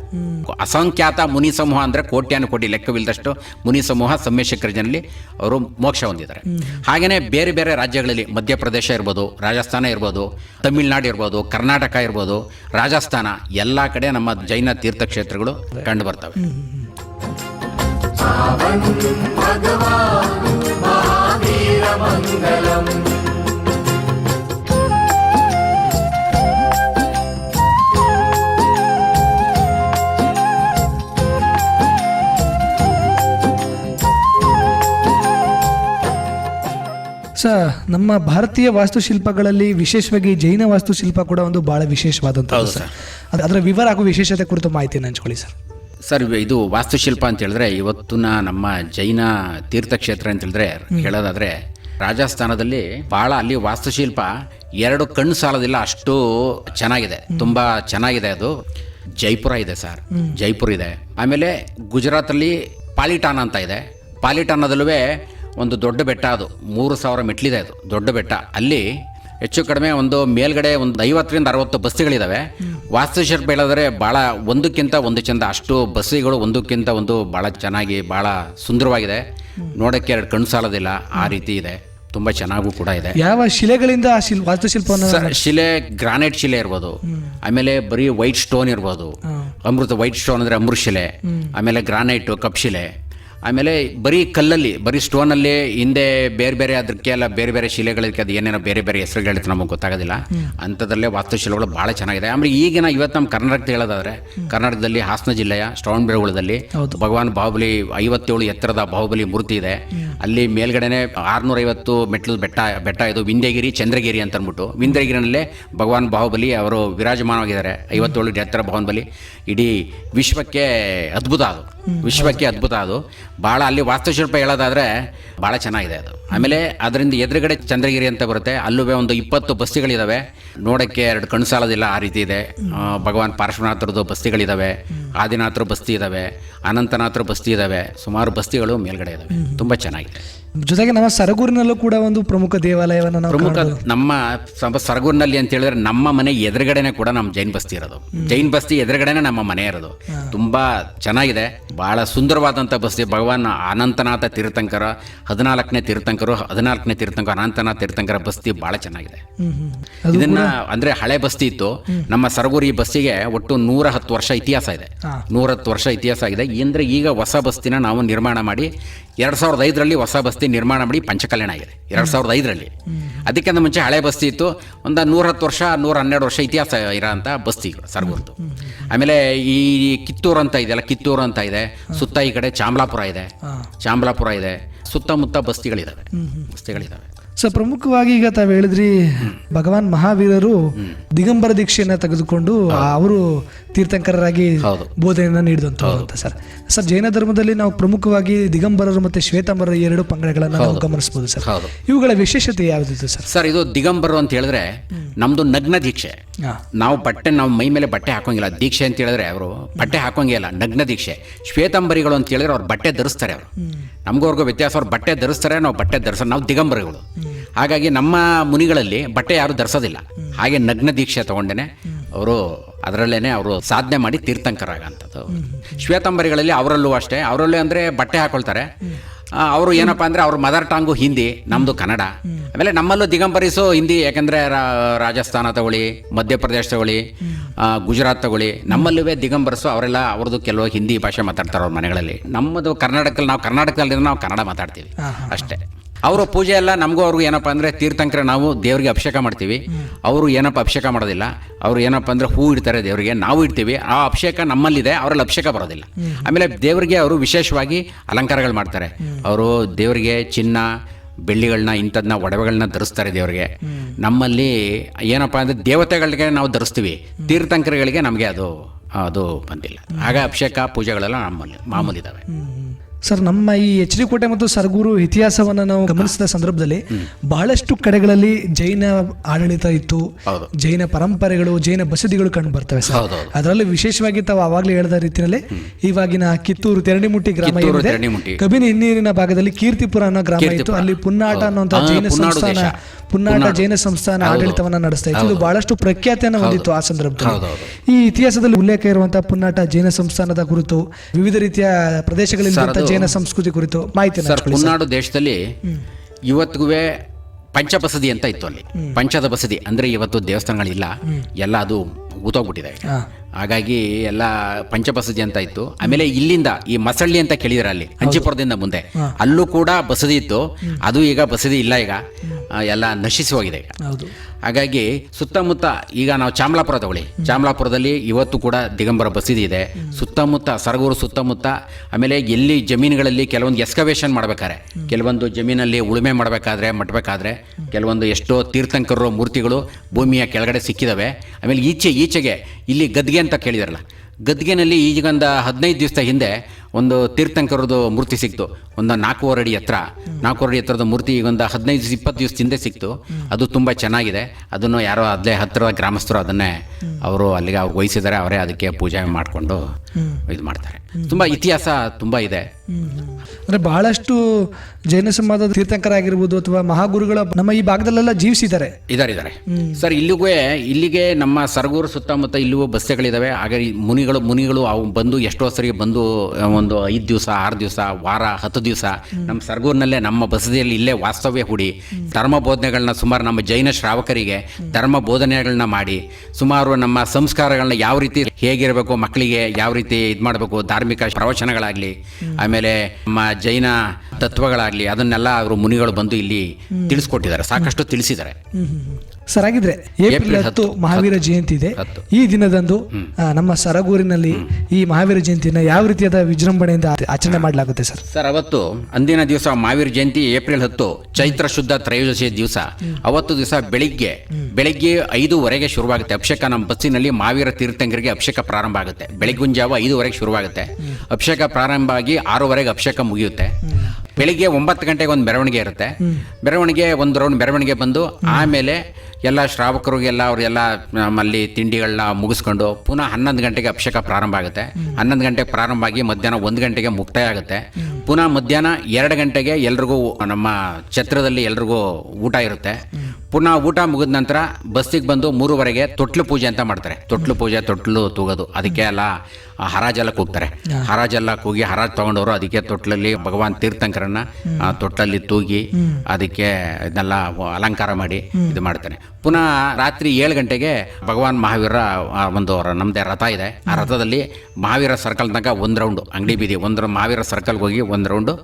ಅಸಂಖ್ಯಾತ ಮುನಿ ಸಮೂಹ ಅಂದರೆ ಕೋಟ್ಯಾನು ಕೋಟಿ ಲೆಕ್ಕವಿಲ್ಲದಷ್ಟು ಮುನಿ ಸಮೂಹ ಸಮ್ಮೇಶಕರ್ಜಿನಲ್ಲಿ ಅವರು ಮೋಕ್ಷ ಹೊಂದಿದ್ದಾರೆ. ಹಾಗೆಯೇ ಬೇರೆ ಬೇರೆ ರಾಜ್ಯಗಳಲ್ಲಿ ಮಧ್ಯಪ್ರದೇಶ ಇರ್ಬೋದು ರಾಜಸ್ಥಾನ ಇರ್ಬೋದು ತಮಿಳುನಾಡು ಇರ್ಬೋದು ಕರ್ನಾಟಕ ಇರ್ಬೋದು ರಾಜಸ್ಥಾನ ಎಲ್ಲ ಕಡೆ ನಮ್ಮ ಜೈನ ತೀರ್ಥಕ್ಷೇತ್ರಗಳು ಕಂಡು ಬರ್ತವೆ. ಸ ನಮ್ಮ ಭಾರತೀಯ ವಾಸ್ತುಶಿಲ್ಪಗಳಲ್ಲಿ ವಿಶೇಷವಾಗಿ ಜೈನ ವಾಸ್ತುಶಿಲ್ಪ ಕೂಡ ಒಂದು ಬಹಳ ವಿಶೇಷವಾದಂತಹ ಸರ್. ಅದ್- ಅದರ ವಿವರ ಹಾಗೂ ವಿಶೇಷತೆ ಕುರಿತು ಮಾಹಿತಿಯನ್ನು ಹಂಚ್ಕೊಳ್ಳಿ ಸರ್. ಸರ್ ಇದು ವಾಸ್ತುಶಿಲ್ಪ ಅಂತ ಹೇಳಿದ್ರೆ ಇವತ್ತಿನ ನಮ್ಮ ಜೈನ ತೀರ್ಥಕ್ಷೇತ್ರ ಅಂತ ಹೇಳಿದ್ರೆ ಹೇಳೋದಾದ್ರೆ ರಾಜಸ್ಥಾನದಲ್ಲಿ ಬಹಳ ಅಲ್ಲಿ ವಾಸ್ತುಶಿಲ್ಪ ಎರಡು ಕಣ್ಣು ಸಾಲದಿಲ್ಲ ಅಷ್ಟು ಚೆನ್ನಾಗಿದೆ. ತುಂಬಾ ಚೆನ್ನಾಗಿದೆ ಅದು. ಜೈಪುರ ಇದೆ ಸರ್. ಜೈಪುರ ಇದೆ. ಆಮೇಲೆ ಗುಜರಾತಲ್ಲಿ ಪಾಲಿಟಾನ ಅಂತ ಇದೆ. ಪಾಲಿಟಾನದಲ್ಲೂ ಒಂದು ದೊಡ್ಡ ಬೆಟ್ಟ ಅದು. ಮೂರು ಸಾವಿರ ಮೆಟ್ಲಿದೆ ಅದು. ದೊಡ್ಡ ಬೆಟ್ಟ. ಅಲ್ಲಿ ಹೆಚ್ಚು ಕಡಿಮೆ ಒಂದು ಮೇಲ್ಗಡೆ ಒಂದು ಐವತ್ತರಿಂದ ಅರವತ್ತು ಬಸ್ಸುಗಳಿದ್ದಾವೆ ವಾಸ್ತುಶಿಲ್ಪ ಹೇಳಿದ್ರೆ ಭಾಳ ಒಂದಕ್ಕಿಂತ ಒಂದು ಚಂದ ಅಷ್ಟು ಬಸ್ಸುಗಳು ಒಂದಕ್ಕಿಂತ ಒಂದು ಭಾಳ ಚೆನ್ನಾಗಿ ಭಾಳ ಸುಂದರವಾಗಿದೆ. ನೋಡೋಕ್ಕೆ ಎರಡು ಕಣ್ಣು ಸಾಲೋದಿಲ್ಲ ಆ ರೀತಿ ಇದೆ. ತುಂಬ ಚೆನ್ನಾಗೂ ಕೂಡ ಇದೆ. ಯಾವ ಶಿಲೆಗಳಿಂದ ವಾಸ್ತುಶಿಲ್ಪವನ್ನು ಶಿಲೆ ಗ್ರಾನೈಟ್ ಶಿಲೆ ಇರ್ಬೋದು. ಆಮೇಲೆ ಬರೀ ವೈಟ್ ಸ್ಟೋನ್ ಇರ್ಬೋದು. ಅಮೃತ ವೈಟ್ ಸ್ಟೋನ್ ಅಂದರೆ ಅಮೃತ ಶಿಲೆ. ಆಮೇಲೆ ಗ್ರಾನೈಟು ಕಪ್ ಶಿಲೆ. ಆಮೇಲೆ ಬರೀ ಕಲ್ಲಲ್ಲಿ ಬರೀ ಸ್ಟೋನಲ್ಲಿ ಹಿಂದೆ ಬೇರೆ ಬೇರೆ ಅದಕ್ಕೆಲ್ಲ ಬೇರೆ ಬೇರೆ ಶಿಲೆಗಳಿಗೆ ಅದು ಏನೇನೋ ಬೇರೆ ಬೇರೆ ಹೆಸರುಗಳಿತ್ತು ನಮಗೆ ಗೊತ್ತಾಗೋದಿಲ್ಲ. ಅಂಥದ್ರಲ್ಲೇ ವಾಸ್ತುಶಿಲೆಗಳು ಭಾಳ ಚೆನ್ನಾಗಿದೆ. ಆಮೇಲೆ ಈಗಿನ ಇವತ್ತು ನಮ್ಮ ಕರ್ನಾಟಕದ ಹೇಳೋದಾದ್ರೆ ಕರ್ನಾಟಕದಲ್ಲಿ ಹಾಸನ ಜಿಲ್ಲೆಯ ಶ್ರವಣಬೆಳಗೊಳದಲ್ಲಿ ಭಗವಾನ್ ಬಾಹುಬಲಿ ಐವತ್ತೇಳು ಎತ್ತರದ ಬಾಹುಬಲಿ ಮೂರ್ತಿ ಇದೆ. ಅಲ್ಲಿ ಮೇಲ್ಗಡೆನೆ ಆರುನೂರೈವತ್ತು ಮೆಟ್ಲು ಬೆಟ್ಟ ಬೆಟ್ಟ ಇದು ವಿಂಧ್ಯಗಿರಿ ಚಂದ್ರಗಿರಿ ಅಂತ ಅಂದ್ಬಿಟ್ಟು ವಿಂಧ್ಯಗಿರಿನಲ್ಲೇ ಭಗವಾನ್ ಬಾಹುಬಲಿ ಅವರು ವಿರಾಜಮಾನವಾಗಿದ್ದಾರೆ ಐವತ್ತೇಳು ಎತ್ತರ ಬಲಿ ಇಡೀ ವಿಶ್ವಕ್ಕೆ ಅದ್ಭುತ ಅದು. ವಿಶ್ವಕ್ಕೆ ಅದ್ಭುತ ಅದು. ಭಾಳ ಅಲ್ಲಿ ವಾಸ್ತುಶಿಲ್ಪ ಹೇಳೋದಾದ್ರೆ ಭಾಳ ಚೆನ್ನಾಗಿದೆ ಅದು. ಆಮೇಲೆ ಅದರಿಂದ ಎದುರುಗಡೆ ಚಂದ್ರಗಿರಿ ಅಂತ ಬರುತ್ತೆ. ಅಲ್ಲೂ ಒಂದು ಇಪ್ಪತ್ತು ಬಸ್ತಿಗಳಿದಾವೆ ನೋಡೋಕ್ಕೆ ಎರಡು ಕಣ್ಣು ಸಾಲೋದಿಲ್ಲ ಆ ರೀತಿ ಇದೆ. ಭಗವಾನ್ ಪಾರ್ಶ್ವನಾಥರದ್ದು ಬಸ್ತಿಗಳಿದ್ದಾವೆ ಆದಿನಾಥರು ಬಸ್ತಿ ಇದ್ದಾವೆ ಅನಂತನಾಥರು ಬಸ್ತಿ ಇದ್ದಾವೆ ಸುಮಾರು ಬಸ್ತಿಗಳು ಮೇಲ್ಗಡೆ ಇದ್ದಾವೆ ತುಂಬ ಚೆನ್ನಾಗಿದೆ. ಜೊತೆಗೆ ನಮ್ಮ ಸರಗೂರಿನಲ್ಲೂ ಕೂಡ ಒಂದು ಪ್ರಮುಖ ದೇವಾಲಯವನ್ನು ನಾವು ಪ್ರಮುಖ ನಮ್ಮ ಸರಗೂರಿನಲ್ಲಿ ಅಂತ ಹೇಳಿದ್ರೆ ನಮ್ಮ ಮನೆ ಎದುರುಗಡೆನೆ ಕೂಡ ನಮ್ಮ ಜೈನ್ ಬಸ್ತಿ ಇರೋದು. ಜೈನ್ ಬಸ್ತಿ ಎದುರುಗಡೆನೆ ನಮ್ಮ ಮನೆ ಇರೋದು. ತುಂಬಾ ಚೆನ್ನಾಗಿದೆ. ಬಹಳ ಸುಂದರವಾದಂಥ ಬಸ್ತಿ. ಭಗವಾನ್ ಅನಂತನಾಥ ತೀರ್ಥಂಕರ ಹದಿನಾಲ್ಕನೇ ತೀರ್ಥಂಕರು ಹದಿನಾಲ್ಕನೇ ತೀರ್ಥಂಕರ ಅನಂತನಾಥ ತೀರ್ಥಂಕರ ಬಸ್ತಿ ಬಹಳ ಚೆನ್ನಾಗಿದೆ. ಇದನ್ನ ಅಂದ್ರೆ ಹಳೆ ಬಸ್ತಿ ಇತ್ತು. ನಮ್ಮ ಸರಗೂರಿ ಬಸ್ತಿಗೆ ಒಟ್ಟು ನೂರ ಹತ್ತು ವರ್ಷ ಇತಿಹಾಸ ಇದೆ. ನೂರ ಹತ್ತು ವರ್ಷ ಇತಿಹಾಸ ಇದೆ ಅಂದ್ರೆ ಈಗ ಹೊಸ ಬಸ್ತಿನ ನಾವು ನಿರ್ಮಾಣ ಮಾಡಿ ಎರಡ್ ಸಾವಿರದ ಐದರಲ್ಲಿ ಹೊಸ ಬಸ್ತಿ ನಿರ್ಮಾಣ ಮಾಡಿ ಪಂಚಕಲ್ಯಾಣ ಆಗಿದೆ. ಎರಡು ಸಾವಿರದ ಐದರಲ್ಲಿ. ಅದಕ್ಕಿಂತ ಮುಂಚೆ ಹಳೆ ಬಸ್ತಿ ಇತ್ತು. ಒಂದು ನೂರ ಹತ್ತು ವರ್ಷ ನೂರ ಹನ್ನೆರಡು ವರ್ಷ ಇತಿಹಾಸ ಇರೋಂಥ ಬಸ್ತಿ ಸರಗೂರ್ದು ಆಮೇಲೆ ಈ ಕಿತ್ತೂರು ಅಂತ ಇದೆಯಲ್ಲ ಕಿತ್ತೂರು ಅಂತ ಇದೆ. ಸುತ್ತ ಈ ಕಡೆ ಚಾಮಲಾಪುರ ಇದೆ. ಚಾಮಲಾಪುರ ಇದೆ. ಸುತ್ತಮುತ್ತ ಬಸ್ತಿಗಳಿದ್ದಾವೆ ಬಸ್ತಿಗಳಿದಾವೆ. ಸೊ ಪ್ರಮುಖವಾಗಿ ಈಗ ತಾವು ಹೇಳಿದ್ರಿ ಭಗವಾನ್ ಮಹಾವೀರರು ದಿಗಂಬರ ದೀಕ್ಷೆಯನ್ನ ತೆಗೆದುಕೊಂಡು ಅವರು ತೀರ್ಥಂಕರರಾಗಿ. ಬೋಧನೆಯನ್ನ ನೀಡಿದಂತ ಸರ್. ಸರ್ ಜೈನ ಧರ್ಮದಲ್ಲಿ ನಾವು ಪ್ರಮುಖವಾಗಿ ದಿಗಂಬರರು ಮತ್ತೆ ಶ್ವೇತಂಬರರು ಎರಡು ಪಂಗಡಗಳನ್ನ ನಾವು ಗಮನಿಸಬಹುದು ಸರ್. ಇವುಗಳ ವಿಶೇಷತೆ ಯಾವ್ದಿತ್ತು ಸರ್? ಸರ್ ಇದು ದಿಗಂಬರು ಅಂತ ಹೇಳಿದ್ರೆ ನಮ್ದು ನಗ್ನ ದೀಕ್ಷೆ. ನಾವು ಬಟ್ಟೆ ನಾವು ಮೈ ಮೇಲೆ ಬಟ್ಟೆ ಹಾಕೋಂಗಿಲ್ಲ. ದೀಕ್ಷೆ ಅಂತ ಹೇಳಿದ್ರೆ ಅವರು ಬಟ್ಟೆ ಹಾಕೋಂಗಿಲ್ಲ ನಗ್ನ ದೀಕ್ಷೆ. ಶ್ವೇತಂಬರಿಗಳು ಅಂತ ಹೇಳಿದ್ರೆ ಅವ್ರು ಬಟ್ಟೆ ಧರಿಸ್ತಾರೆ ಅವರು. ನಮಗವ್ರಿಗೂ ವ್ಯತ್ಯಾಸ ಅವ್ರು ಬಟ್ಟೆ ಧರಿಸ್ತಾರೆ ನಾವು ಬಟ್ಟೆ ಧರಿಸೋ ನಾವು ದಿಗಂಬರಿಗಳು. ಹಾಗಾಗಿ ನಮ್ಮ ಮುನಿಗಳಲ್ಲಿ ಬಟ್ಟೆ ಯಾರು ಧರಿಸೋದಿಲ್ಲ. ಹಾಗೆ ನಗ್ನ ದೀಕ್ಷೆ ತಗೊಂಡೇನೆ ಅವರು ಅದರಲ್ಲೇನೆ ಅವರು ಸಾಧನೆ ಮಾಡಿ ತೀರ್ಥಂಕರಾಗಂಥದ್ದು. ಶ್ವೇತಂಬರಿಗಳಲ್ಲಿ ಅವರಲ್ಲೂ ಅಷ್ಟೇ. ಅವರಲ್ಲೂ ಅಂದರೆ ಬಟ್ಟೆ ಹಾಕೊಳ್ತಾರೆ. ಅವರು ಏನಪ್ಪಾ ಅಂದರೆ ಅವ್ರ ಮದರ್ ಟಾಂಗು ಹಿಂದಿ ನಮ್ಮದು ಕನ್ನಡ. ಆಮೇಲೆ ನಮ್ಮಲ್ಲೂ ದಿಗಂಬರಿಸು ಹಿಂದಿ ಯಾಕೆಂದರೆ ರಾಜಸ್ಥಾನ ತಗೊಳ್ಳಿ ಮಧ್ಯಪ್ರದೇಶ ತಗೊಳ್ಳಿ ಗುಜರಾತ್ ತಗೊಳ್ಳಿ ನಮ್ಮಲ್ಲೂ ದಿಗಂಬರಿಸು ಅವರೆಲ್ಲ ಅವ್ರದ್ದು ಕೆಲವು ಹಿಂದಿ ಭಾಷೆ ಮಾತಾಡ್ತಾರೆ ಅವ್ರ ಮನೆಗಳಲ್ಲಿ. ನಮ್ಮದು ಕರ್ನಾಟಕದಲ್ಲಿ ನಾವು ಕರ್ನಾಟಕದಲ್ಲಿ ನಾವು ಕನ್ನಡ ಮಾತಾಡ್ತೀವಿ. ಅಷ್ಟೇ. ಅವರ ಪೂಜೆ ಎಲ್ಲ ನಮಗೂ ಅವ್ರಿಗೂ ಏನಪ್ಪ ಅಂದರೆ ತೀರ್ಥಂಕರ ನಾವು ದೇವರಿಗೆ ಅಭಿಷೇಕ ಮಾಡ್ತೀವಿ. ಅವರು ಏನಪ್ಪ ಅಭಿಷೇಕ ಮಾಡೋದಿಲ್ಲ. ಅವರು ಏನಪ್ಪ ಅಂದರೆ ಹೂ ಇಡ್ತಾರೆ ದೇವರಿಗೆ. ನಾವು ಇಡ್ತೀವಿ. ಆ ಅಭಿಷೇಕ ನಮ್ಮಲ್ಲಿದೆ. ಅವರಲ್ಲಿ ಅಭಿಷೇಕ ಬರೋದಿಲ್ಲ. ಆಮೇಲೆ ದೇವರಿಗೆ ಅವರು ವಿಶೇಷವಾಗಿ ಅಲಂಕಾರಗಳು ಮಾಡ್ತಾರೆ. ಅವರು ದೇವರಿಗೆ ಚಿನ್ನ, ಬೆಳ್ಳಿಗಳನ್ನ, ಇಂಥದ್ನ ಒಡವೆಗಳನ್ನ ಧರಿಸ್ತಾರೆ ದೇವರಿಗೆ. ನಮ್ಮಲ್ಲಿ ಏನಪ್ಪ ಅಂದರೆ ದೇವತೆಗಳಿಗೆ ನಾವು ಧರಿಸ್ತೀವಿ. ತೀರ್ಥಂಕರಗಳಿಗೆ ನಮಗೆ ಅದು ಅದು ಬಂದಿಲ್ಲ. ಆಗ ಅಭಿಷೇಕ, ಪೂಜೆಗಳೆಲ್ಲ ನಮ್ಮಲ್ಲಿ ಮಾಮೂಲಿದ್ದಾವೆ ಸರ್ ನಮ್ಮ ಈ ಎಚ್ ಡಿ ಕೋಟೆ ಮತ್ತು ಸರ್ಗೂರು ಇತಿಹಾಸವನ್ನು ನಾವು ಗಮನಿಸಿದ ಸಂದರ್ಭದಲ್ಲಿ ಬಹಳಷ್ಟು ಕಡೆಗಳಲ್ಲಿ ಜೈನ ಆಡಳಿತ ಇತ್ತು ಜೈನ ಪರಂಪರೆಗಳು ಜೈನ ಬಸದಿಗಳು ಕಂಡು ಬರ್ತವೆ ಸರ್. ಅದರಲ್ಲಿ ವಿಶೇಷವಾಗಿ ತಾವು ಅವಾಗಲೇ ಹೇಳಿದ ರೀತಿಯಲ್ಲಿ ಇವಾಗಿನ ಕಿತ್ತೂರು ತೆರಣಿಮುಟ್ಟಿ ಗ್ರಾಮ ಏನಿದೆ. ಕಬಿನಿ ಹಿನ್ನೀರಿನ ಭಾಗದಲ್ಲಿ ಕೀರ್ತಿಪುರ ಅನ್ನೋ ಗ್ರಾಮ ಇತ್ತು. ಅಲ್ಲಿ ಪುನ್ನಾಟ ಅನ್ನೋ ಹಾ, ಜೈನ ಸಂಸ್ಥಾನ. ಪುನ್ನಾಟ ಜೈನ ಸಂಸ್ಥಾನ ಆಡಳಿತವನ್ನ ನಡೆಸ್ತಾ ಇತ್ತು. ಇದು ಬಹಳಷ್ಟು ಪ್ರಖ್ಯಾತಿಯನ್ನು ಹೊಂದಿತ್ತು ಆ ಸಂದರ್ಭದಲ್ಲಿ. ಈ ಇತಿಹಾಸದಲ್ಲಿ ಉಲ್ಲೇಖ ಇರುವಂತಹ ಪುನ್ನಾಟ ಜೈನ ಸಂಸ್ಥಾನದ ಕುರಿತು ವಿವಿಧ ರೀತಿಯ ಪ್ರದೇಶಗಳಲ್ಲಿ ಜೈನ ಸಂಸ್ಕೃತಿ ಕುರಿತು ಮಾಹಿತಿ ಪುನ್ನಾಡು ದೇಶದಲ್ಲಿ ಇವತ್ತಿಗೂ ಪಂಚಬಸದಿ ಅಂತ ಇತ್ತು ಅಲ್ಲಿ. ಪಂಚದ ಬಸದಿ. ಅಂದ್ರೆ ಇವತ್ತು ದೇವಸ್ಥಾನಗಳಿಲ್ಲ. ಎಲ್ಲ ಅದು ಊತೋಗ್ಬಿಟ್ಟಿದೆ. ಹಾಗಾಗಿ ಎಲ್ಲ ಪಂಚಬಸದಿ ಅಂತ ಇತ್ತು. ಆಮೇಲೆ ಇಲ್ಲಿಂದ ಈ ಮಸಳ್ಳಿ ಅಂತ ಕೇಳಿದ್ರ ಅಲ್ಲಿ ಅಂಚಿಪುರದಿಂದ ಮುಂದೆ. ಅಲ್ಲೂ ಕೂಡ ಬಸದಿ ಇತ್ತು. ಅದು ಈಗ ಬಸದಿ ಇಲ್ಲ ಈಗ. ಎಲ್ಲ ನಶಿಸಿ ಹೋಗಿದೆ ಈಗ. ಹಾಗಾಗಿ ಸುತ್ತಮುತ್ತ ಈಗ ನಾವು ಚಾಮಲಾಪುರ ತಗೊಳ್ಳಿ. ಚಾಮಲಾಪುರದಲ್ಲಿ ಇವತ್ತು ಕೂಡ ದಿಗಂಬರ ಬಸದಿ ಇದೆ. ಸುತ್ತಮುತ್ತ ಸರಗೂರು ಸುತ್ತಮುತ್ತ ಆಮೇಲೆ ಎಲ್ಲಿ ಜಮೀನುಗಳಲ್ಲಿ ಕೆಲವೊಂದು ಎಸ್ಕವೇಷನ್ ಮಾಡಬೇಕಾದ್ರೆ. ಕೆಲವೊಂದು ಜಮೀನಲ್ಲಿ ಉಳುಮೆ ಮಾಡಬೇಕಾದ್ರೆ ಮಟ್ಟಬೇಕಾದ್ರೆ ಕೆಲವೊಂದು ಎಷ್ಟೋ ತೀರ್ಥಂಕರರು ಮೂರ್ತಿಗಳು ಭೂಮಿಯ ಕೆಳಗಡೆ ಸಿಕ್ಕಿದ್ದಾವೆ ಆಮೇಲೆ ಈಚೆ ಈಚೆಗೆ ಇಲ್ಲಿ ಗದ್ಗೆ ಅಂತ ಕೇಳಿದಾರಲ್ಲ. ಗದ್ಗೆನಲ್ಲಿ ಈಗೊಂದು ಹದಿನೈದು ದಿವಸ ಹಿಂದೆ ಒಂದು ತೀರ್ಥಂಕರದ್ದು ಮೂರ್ತಿ ಸಿಕ್ತು. ಒಂದು ನಾಲ್ಕೂವರೆ ಅಡಿ ಹತ್ರ. ನಾಲ್ಕೂವರೆ ಅಡಿ ಹತ್ರದ ಮೂರ್ತಿ ಈಗೊಂದು ಹದಿನೈದು ದಿವಸ ಇಪ್ಪತ್ತು ದಿವಸ ಹಿಂದೆ ಸಿಕ್ತು. ಅದು ತುಂಬ ಚೆನ್ನಾಗಿದೆ. ಅದನ್ನು ಯಾರೋ ಅದೇ ಹತ್ತಿರದ ಗ್ರಾಮಸ್ಥರು ಅದನ್ನೇ ಅವರು ಅಲ್ಲಿಗೆ ಅವ್ರು ವಹಿಸಿದ್ದಾರೆ. ಅವರೇ ಅದಕ್ಕೆ ಪೂಜೆ ಮಾಡಿಕೊಂಡು ಇದು ಮಾಡ್ತಾರೆ. ತುಂಬ ಇತಿಹಾಸ ತುಂಬ ಇದೆ. ಅಂದ್ರೆ ಬಹಳಷ್ಟು ಜೈನ ಸಮಾಜದ ತೀರ್ಥಂಕರ ಆಗಿರ್ಬೋದು ಅಥವಾ ಮಹಾಗುರುಗಳ ನಮ್ಮ ಈ ಭಾಗದಲ್ಲೆಲ್ಲ ಜೀವಿಸಿದ್ದಾರೆ. ಇದಾರಿದ್ದಾರೆ ಸರ್ ಇಲ್ಲಿಗೂ ಇಲ್ಲಿಗೆ ನಮ್ಮ ಸರಗೂರು ಸುತ್ತಮುತ್ತ ಇಲ್ಲಿಗೂ ಬಸ್ಸೆಗಳಿದಾವೆ. ಹಾಗೆ ಮುನಿಗಳು ಮುನಿಗಳು ಅವು ಬಂದು ಎಷ್ಟೋ ಸರಿ ಬಂದು ಒಂದು ಐದು ದಿವಸ ಆರು ದಿವಸ ವಾರ ಹತ್ತು ದಿವಸ ನಮ್ಮ ಸರ್ಗೂರಿನಲ್ಲೇ ನಮ್ಮ ಬಸದಿಯಲ್ಲಿ ಇಲ್ಲೇ ವಾಸ್ತವ್ಯ ಹೂಡಿ ಧರ್ಮ ಬೋಧನೆಗಳನ್ನ ಸುಮಾರು ನಮ್ಮ ಜೈನ ಶ್ರಾವಕರಿಗೆ ಧರ್ಮ ಬೋಧನೆಗಳನ್ನ ಮಾಡಿ ಸುಮಾರು ನಮ್ಮ ಸಂಸ್ಕಾರಗಳನ್ನ ಯಾವ ರೀತಿ ಹೇಗಿರಬೇಕು ಮಕ್ಕಳಿಗೆ ಯಾವ ರೀತಿ ಇದು ಮಾಡಬೇಕು ಧಾರ್ಮಿಕ ಪ್ರವಚನಗಳಾಗಲಿ ಆಮೇಲೆ ನಮ್ಮ ಜೈನ ತತ್ವಗಳಾಗಲಿ ಅದನ್ನೆಲ್ಲ ಅವರು ಮುನಿಗಳು ಬಂದು ಇಲ್ಲಿ ತಿಳಿಸ್ಕೊಟ್ಟಿದ್ದಾರೆ ಸಾಕಷ್ಟು ತಿಳಿಸಿದ್ದಾರೆ. ಸರ್ ಆಗಿದ್ರೆ ಏಪ್ರಿಲ್ ಹತ್ತು ಮಹಾವೀರ ಜಯಂತಿ ಇದೆ. ಈ ದಿನದಂದು ನಮ್ಮ ಸರಗೂರಿನಲ್ಲಿ ಈ ಮಹಾವೀರ ಜಯಂತಿನ ಯಾವ ರೀತಿಯಾದ ವಿಜೃಂಭಣೆಯಿಂದ ಆಚರಣೆ ಮಾಡಲಾಗುತ್ತೆ ಸರ್? ಸರ್ ಅವತ್ತು ಅಂದಿನ ದಿವಸ ಮಹಾವೀರ ಜಯಂತಿ ಏಪ್ರಿಲ್ ಹತ್ತು ಚೈತ್ರ ಶುದ್ಧ ತ್ರಯೋದಶಿ ದಿವಸ. ಅವತ್ತು ದಿವಸ ಬೆಳಿಗ್ಗೆ ಬೆಳಿಗ್ಗೆ ಐದೂವರೆಗೆ ಶುರುವಾಗುತ್ತೆ. ಅಭಿಷೇಕ ನಮ್ಮ ಬಸ್ಸಿನಲ್ಲಿ ಮಹಾವೀರ ತೀರ್ಥಂಕರಿಗೆ ಅಭಿಷೇಕ ಪ್ರಾರಂಭ ಆಗುತ್ತೆ. ಬೆಳಗಿನ ಜಾವ ಐದೂವರೆಗೆ ಶುರುವಾಗುತ್ತೆ. ಅಭಿಷೇಕ ಪ್ರಾರಂಭ ಆಗಿ ಆರೂವರೆಗೆ ಅಭಿಷೇಕ ಮುಗಿಯುತ್ತೆ. ಬೆಳಿಗ್ಗೆ ಒಂಬತ್ತು ಗಂಟೆಗೆ ಒಂದು ಮೆರವಣಿಗೆ ಇರುತ್ತೆ. ಮೆರವಣಿಗೆ ಒಂದು ರೌಂಡ್ ಮೆರವಣಿಗೆ ಬಂದು ಆಮೇಲೆ ಎಲ್ಲ ಶ್ರಾವಕರಿಗೆಲ್ಲ ಅವರೆಲ್ಲ ನಮ್ಮಲ್ಲಿ ತಿಂಡಿಗಳನ್ನ ಮುಗಿಸ್ಕೊಂಡು ಪುನಃ ಹನ್ನೊಂದು ಗಂಟೆಗೆ ಅಭಿಷೇಕ ಪ್ರಾರಂಭ ಆಗುತ್ತೆ. ಹನ್ನೊಂದು ಗಂಟೆಗೆ ಪ್ರಾರಂಭ ಆಗಿ ಮಧ್ಯಾಹ್ನ ಒಂದು ಗಂಟೆಗೆ ಮುಕ್ತಾಯ ಆಗುತ್ತೆ. ಪುನಃ ಮಧ್ಯಾಹ್ನ ಎರಡು ಗಂಟೆಗೆ ಎಲ್ರಿಗೂ ನಮ್ಮ ಛತ್ರದಲ್ಲಿ ಎಲ್ರಿಗೂ ಊಟ ಇರುತ್ತೆ. ಪುನಃ ಊಟ ಮುಗಿದ ನಂತರ ಬಸ್ಸಿಗೆ ಬಂದು ಮೂರುವರೆಗೆ ತೊಟ್ಲು ಪೂಜೆ ಅಂತ ಮಾಡ್ತಾರೆ. ತೊಟ್ಲು ಪೂಜೆ ತೊಟ್ಲು ತೂಗೋದು. ಅದಕ್ಕೆ ಅಲ್ಲ ಹರಾಜೆಲ್ಲ ಕೂಗ್ತಾರೆ. ಹರಾಜೆಲ್ಲ ಕೂಗಿ ಹರಾಜ್ ತಗೊಂಡವರು ಅದಕ್ಕೆ ತೊಟ್ಲಲ್ಲಿ ಭಗವಾನ್ ತೀರ್ಥಂಕರನ್ನ ಆ ತೊಟ್ಲಲ್ಲಿ ತೂಗಿ ಅದಕ್ಕೆ ಇದನ್ನೆಲ್ಲ ಅಲಂಕಾರ ಮಾಡಿ ಇದು ಮಾಡ್ತಾನೆ. ಪುನಃ ರಾತ್ರಿ ಏಳು ಗಂಟೆಗೆ ಭಗವಾನ್ ಮಹಾವೀರ ಒಂದು ನಮ್ದೇ ರಥ ಇದೆ. ಆ ರಥದಲ್ಲಿ ಮಹಾವೀರ ಸರ್ಕಲ್ ತನಕ ಒಂದು ರೌಂಡು ಅಂಗಡಿ ಬೀದಿ. ಒಂದು ಮಹಾವೀರ ಸರ್ಕಲ್ಗೆ ಹೋಗಿ ಒಂದು ರೌಂಡು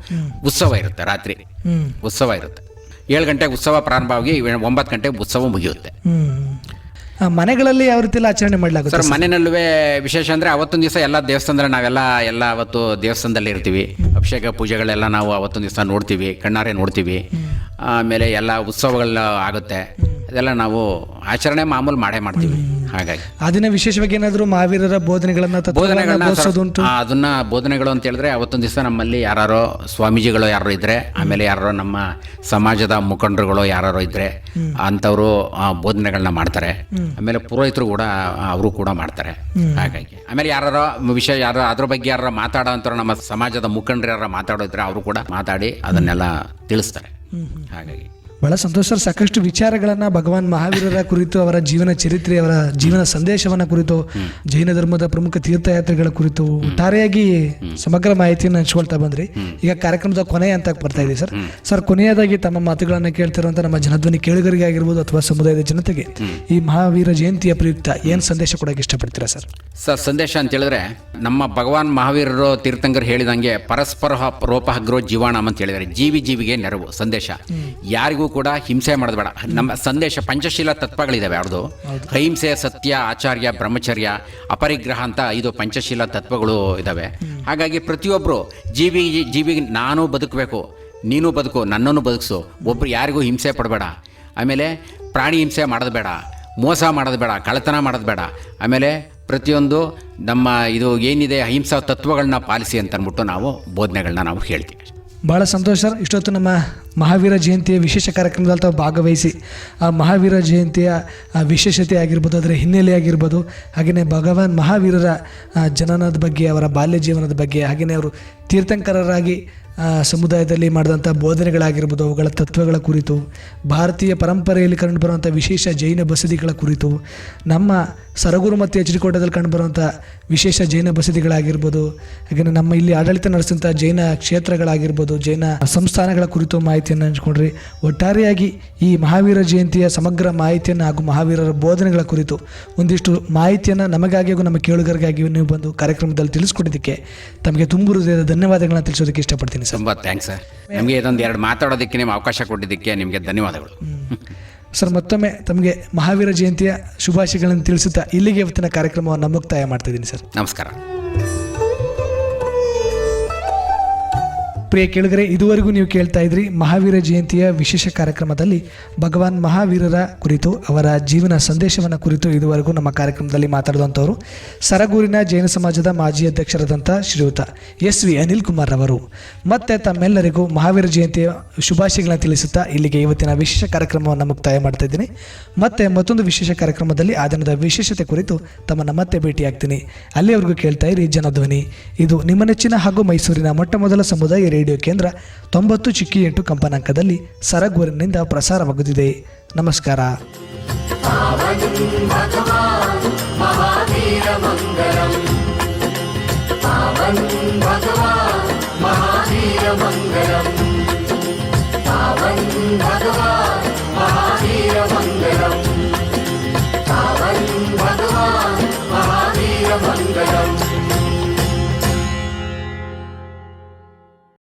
ಉತ್ಸವ ಇರುತ್ತೆ ರಾತ್ರಿ. ಉತ್ಸವ ಇರುತ್ತೆ. ಏಳು ಗಂಟೆಗೆ ಉತ್ಸವ ಪ್ರಾರಂಭವಾಗಿ ಒಂಬತ್ತು ಗಂಟೆಗೆ ಉತ್ಸವ ಮುಗಿಯುತ್ತೆ. ಮನೆಗಳಲ್ಲಿ ಯಾವ ರೀತಿ ಆಚರಣೆ ಮಾಡಲಾಗುತ್ತೆ ಸರ್ ಮನೆಯಲ್ಲೂ ವಿಶೇಷ ಅಂದರೆ ಅವತ್ತೊಂದು ದಿವಸ ಎಲ್ಲ ದೇವಸ್ಥಾನದಲ್ಲಿ ನಾವೆಲ್ಲ ಎಲ್ಲ ಅವತ್ತು ದೇವಸ್ಥಾನದಲ್ಲಿ ಇರ್ತೀವಿ. ಅಭಿಷೇಕ ಪೂಜೆಗಳೆಲ್ಲ ನಾವು ಅವತ್ತೊಂದು ದಿವಸ ನೋಡ್ತೀವಿ ಕಣ್ಣಾರೆ ನೋಡ್ತೀವಿ. ಆಮೇಲೆ ಎಲ್ಲ ಉತ್ಸವಗಳನ್ನ ಆಗುತ್ತೆ. ಅದೆಲ್ಲ ನಾವು ಆಚರಣೆ ಮಾಮೂಲು ಮಾಡೇ ಮಾಡ್ತೀವಿ. ಹಾಗಾಗಿ. ಆ ದಿನ ವಿಶೇಷವಾಗಿ ಏನಾದರೂ ಮಹಾವೀರರ ಬೋಧನೆಗಳನ್ನ ಬೋಧನೆಗಳನ್ನ ಅದನ್ನ ಬೋಧನೆಗಳು ಅಂತ ಹೇಳಿದ್ರೆ ಅವತ್ತೊಂದು ದಿವಸ ನಮ್ಮಲ್ಲಿ ಯಾರೋ ಸ್ವಾಮೀಜಿಗಳು ಯಾರು ಇದ್ರೆ ಆಮೇಲೆ ಯಾರೋ ನಮ್ಮ ಸಮಾಜದ ಮುಖಂಡರುಗಳು ಯಾರು ಇದ್ರೆ ಅಂಥವರು ಬೋಧನೆಗಳನ್ನ ಮಾಡ್ತಾರೆ. ಆಮೇಲೆ ಪುರೋಹಿತರು ಕೂಡ ಅವರು ಕೂಡ ಮಾಡ್ತಾರೆ. ಹಾಗಾಗಿ. ಆಮೇಲೆ ಯಾರೋ ವಿಷಯ ಯಾರೋ ಅದ್ರ ಬಗ್ಗೆ ಯಾರು ಮಾತಾಡೋ ಅಂಥವ್ರು ನಮ್ಮ ಸಮಾಜದ ಮುಖಂಡರು ಯಾರು ಮಾತಾಡೋ ಇದ್ರೆ ಅವರು ಕೂಡ ಮಾತಾಡಿ ಅದನ್ನೆಲ್ಲ ತಿಳಿಸ್ತಾರೆ. ಹಾಗಾಗಿ. ಬಹಳ ಸಂತೋಷ ಸರ್. ಸಾಕಷ್ಟು ವಿಚಾರಗಳನ್ನ ಭಗವಾನ್ ಮಹಾವೀರರ ಕುರಿತು, ಅವರ ಜೀವನ ಚರಿತ್ರೆ, ಅವರ ಜೀವನ ಸಂದೇಶವನ್ನ ಕುರಿತು, ಜೈನ ಧರ್ಮದ ಪ್ರಮುಖ ತೀರ್ಥಯಾತ್ರೆಗಳ ಕುರಿತು ಒಟ್ಟಾರೆಯಾಗಿ ಸಮಗ್ರ ಮಾಹಿತಿಯನ್ನು ಹಂಚ್ಕೊಳ್ತಾ ಬಂದ್ರಿ. ಈಗ ಕಾರ್ಯಕ್ರಮದ ಕೊನೆ ಅಂತ ಬರ್ತಾ ಇದೆ ಸರ್. ಸರ್, ಕೊನೆಯದಾಗಿ ತಮ್ಮ ಮಾತುಗಳನ್ನ ಕೇಳ್ತಿರುವಂತ ನಮ್ಮ ಜನಧ್ವನಿ ಕೇಳುಗರಿಗೆ ಆಗಿರ್ಬೋದು ಅಥವಾ ಸಮುದಾಯದ ಜನತೆಗೆ ಈ ಮಹಾವೀರ ಜಯಂತಿಯ ಪ್ರಯುಕ್ತ ಏನ್ ಸಂದೇಶ ಕೊಡಕ್ಕೆ ಇಷ್ಟಪಡ್ತೀರಾ ಸರ್? ಸರ್, ಸಂದೇಶ ಅಂತ ಹೇಳಿದ್ರೆ ನಮ್ಮ ಭಗವಾನ್ ಮಹಾವೀರರು ತೀರ್ಥಂಗರು ಹೇಳಿದಂಗೆ ಪರಸ್ಪರ ರೋಪ ಹಗ್ರೋ ಜೀವಾಣ ಅಂತ ಹೇಳಿದ್ದಾರೆ. ಜೀವಿ ಜೀವಿಗೆ ನೆರವು ಸಂದೇಶ. ಯಾರಿಗೂ ಕೂಡ ಹಿಂಸೆ ಮಾಡೋದು ನಮ್ಮ ಸಂದೇಶ ಪಂಚಶೀಲ ತತ್ವಗಳಿದ್ದಾವೆ ಅವ್ರದ್ದು ಅಹಿಂಸೆ ಸತ್ಯ ಆಚಾರ್ಯ ಬ್ರಹ್ಮಚರ್ಯ ಅಪರಿಗ್ರಹ ಅಂತ ಐದು ಪಂಚಶೀಲ ತತ್ವಗಳು ಇದ್ದಾವೆ ಹಾಗಾಗಿ ಪ್ರತಿಯೊಬ್ಬರು ಜೀವಿ ಜೀವಿಗೆ ನಾನು ಬದುಕಬೇಕು ನೀನು ಬದುಕು ನನ್ನನ್ನು ಬದುಕಿಸು ಒಬ್ಬರು ಯಾರಿಗೂ ಹಿಂಸೆ ಪಡಬೇಡ. ಆಮೇಲೆ ಪ್ರಾಣಿ ಹಿಂಸೆ ಮಾಡೋದು ಬೇಡ ಮೋಸ ಮಾಡೋದು ಬೇಡ ಕಳ್ಳತನ ಮಾಡೋದು ಬೇಡ. ಆಮೇಲೆ ಪ್ರತಿಯೊಂದು ನಮ್ಮ ಇದು ಏನಿದೆ ಅಹಿಂಸಾ ತತ್ವಗಳನ್ನ ಪಾಲಿಸಿ ಅಂತ ಅಂದ್ಬಿಟ್ಟು ನಾವು ಬೋಧನೆಗಳನ್ನ ನಾವು ಹೇಳ್ತೀವಿ. ಬಹಳ ಸಂತೋಷ ಸರ್. ಇಷ್ಟೊತ್ತು ನಮ್ಮ ಮಹಾವೀರ ಜಯಂತಿಯ ವಿಶೇಷ ಕಾರ್ಯಕ್ರಮದಲ್ಲಿ ತಾವು ಭಾಗವಹಿಸಿ, ಆ ಮಹಾವೀರ ಜಯಂತಿಯ ವಿಶೇಷತೆ ಆಗಿರ್ಬೋದು, ಅದರ ಹಿನ್ನೆಲೆ ಆಗಿರ್ಬೋದು ಹಾಗೆಯೇ ಭಗವಾನ್ ಮಹಾವೀರರ ಜನನದ ಬಗ್ಗೆ, ಅವರ ಬಾಲ್ಯ ಜೀವನದ ಬಗ್ಗೆ ಹಾಗೆಯೇ ಅವರು ತೀರ್ಥಂಕರರಾಗಿ ಸಮುದಾಯದಲ್ಲಿ ಮಾಡಿದಂಥ ಬೋಧನೆಗಳಾಗಿರ್ಬೋದು, ಅವುಗಳ ತತ್ವಗಳ ಕುರಿತು, ಭಾರತೀಯ ಪರಂಪರೆಯಲ್ಲಿ ಕಂಡುಬರುವಂಥ ವಿಶೇಷ ಜೈನ ಬಸದಿಗಳ ಕುರಿತು, ನಮ್ಮ ಸರಗುರು ಮತ್ತು ಎಚ್ಚರಿಕೋಟದಲ್ಲಿ ಕೋಟದಲ್ಲಿ ಕಂಡುಬರುವಂಥ ವಿಶೇಷ ಜೈನ ಬಸದಿಗಳಾಗಿರ್ಬೋದು ಹಾಗೆ ನಮ್ಮ ಇಲ್ಲಿ ಆಡಳಿತ ನಡೆಸಿದಂಥ ಜೈನ ಕ್ಷೇತ್ರಗಳಾಗಿರ್ಬೋದು, ಜೈನ ಸಂಸ್ಥಾನಗಳ ಕುರಿತು ಮಾಹಿತಿಯನ್ನು ಹಂಚ್ಕೊಂಡ್ರಿ. ಒಟ್ಟಾರೆಯಾಗಿ ಈ ಮಹಾವೀರ ಜಯಂತಿಯ ಸಮಗ್ರ ಮಾಹಿತಿಯನ್ನು ಹಾಗೂ ಮಹಾವೀರರ ಬೋಧನೆಗಳ ಕುರಿತು ಒಂದಿಷ್ಟು ಮಾಹಿತಿಯನ್ನು ನಮಗಾಗಿ ಹಾಗೂ ನಮ್ಮ ಕೇಳುಗರಿಗಾಗಿ ನೀವು ಬಂದು ಕಾರ್ಯಕ್ರಮದಲ್ಲಿ ತಿಳಿಸ್ಕೊಟ್ಟಿದ್ದಕ್ಕೆ ತಮಗೆ ತುಂಬು ಹೃದಯದ ಧನ್ಯವಾದಗಳನ್ನು ತಿಳಿಸೋದಕ್ಕೆ ಇಷ್ಟಪಡ್ತೀನಿ ತುಂಬ ಥ್ಯಾಂಕ್ಸ್ ಸರ್ ನಮಗೆ ಇದೊಂದು ಎರಡು ಮಾತಾಡೋದಕ್ಕೆ ನಿಮ್ಮ ಅವಕಾಶ ಕೊಟ್ಟಿದ್ದಕ್ಕೆ ನಿಮಗೆ ಧನ್ಯವಾದಗಳು. ಸರ್ ಮತ್ತೊಮ್ಮೆ ತಮಗೆ ಮಹಾವೀರ ಜಯಂತಿಯ ಶುಭಾಶಯಗಳನ್ನು ತಿಳಿಸುತ್ತಾ ಇಲ್ಲಿಗೆ ಇವತ್ತಿನ ಕಾರ್ಯಕ್ರಮವನ್ನು ಮುಕ್ತಾಯ ಮಾಡ್ತಾ ಇದ್ದೀನಿ ಸರ್ ನಮಸ್ಕಾರ. ಪ್ರಿಯ ಕೇಳಿದರೆ ಇದುವರೆಗೂ ನೀವು ಕೇಳ್ತಾ ಇದ್ರಿ ಮಹಾವೀರ ಜಯಂತಿಯ ವಿಶೇಷ ಕಾರ್ಯಕ್ರಮದಲ್ಲಿ ಭಗವಾನ್ ಮಹಾವೀರರ ಕುರಿತು, ಅವರ ಜೀವನ ಸಂದೇಶವನ್ನು ಕುರಿತು ಇದುವರೆಗೂ ನಮ್ಮ ಕಾರ್ಯಕ್ರಮದಲ್ಲಿ ಮಾತಾಡಿದಂಥವರು ಸರಗೂರಿನ ಜೈನ ಸಮಾಜದ ಮಾಜಿ ಅಧ್ಯಕ್ಷರಾದಂಥ ಶ್ರೀಯುತ ಎಸ್ ವಿ ಅನಿಲ್ ಕುಮಾರ್ ಅವರು ಮತ್ತೆ ತಮ್ಮೆಲ್ಲರಿಗೂ ಮಹಾವೀರ ಜಯಂತಿಯ ಶುಭಾಶಯಗಳನ್ನು ತಿಳಿಸುತ್ತಾ ಇಲ್ಲಿಗೆ ಇವತ್ತಿನ ವಿಶೇಷ ಕಾರ್ಯಕ್ರಮವನ್ನು ಮುಕ್ತಾಯ ಮಾಡ್ತಾ ಇದ್ದೀನಿ. ಮತ್ತೆ ಮತ್ತೊಂದು ವಿಶೇಷ ಕಾರ್ಯಕ್ರಮದಲ್ಲಿ ಆ ದಿನದ ವಿಶೇಷತೆ ಕುರಿತು ತಮ್ಮನ್ನು ಮತ್ತೆ ಭೇಟಿಯಾಗ್ತೀನಿ. ಅಲ್ಲಿಯವರೆಗೂ ಕೇಳ್ತಾ ಇರಿ ಜನಧ್ವನಿ. ಇದು ನಿಮ್ಮ ನೆಚ್ಚಿನ ಹಾಗೂ ಮೈಸೂರಿನ ಮೊಟ್ಟ ಮೊದಲ ಸಮುದಾಯ ರೇಡಿಯೋ ಕೇಂದ್ರ ತೊಂಬತ್ತು ಚಿಕ್ಕಿ ಎಂಟು ಕಂಪನಾಂಕದಲ್ಲಿ ಸರಗ್ವರಿನಿಂದ ಪ್ರಸಾರವಾಗುತ್ತಿದೆ. ನಮಸ್ಕಾರ. ಮಹಾವೀರ महावीरमङ्गलम्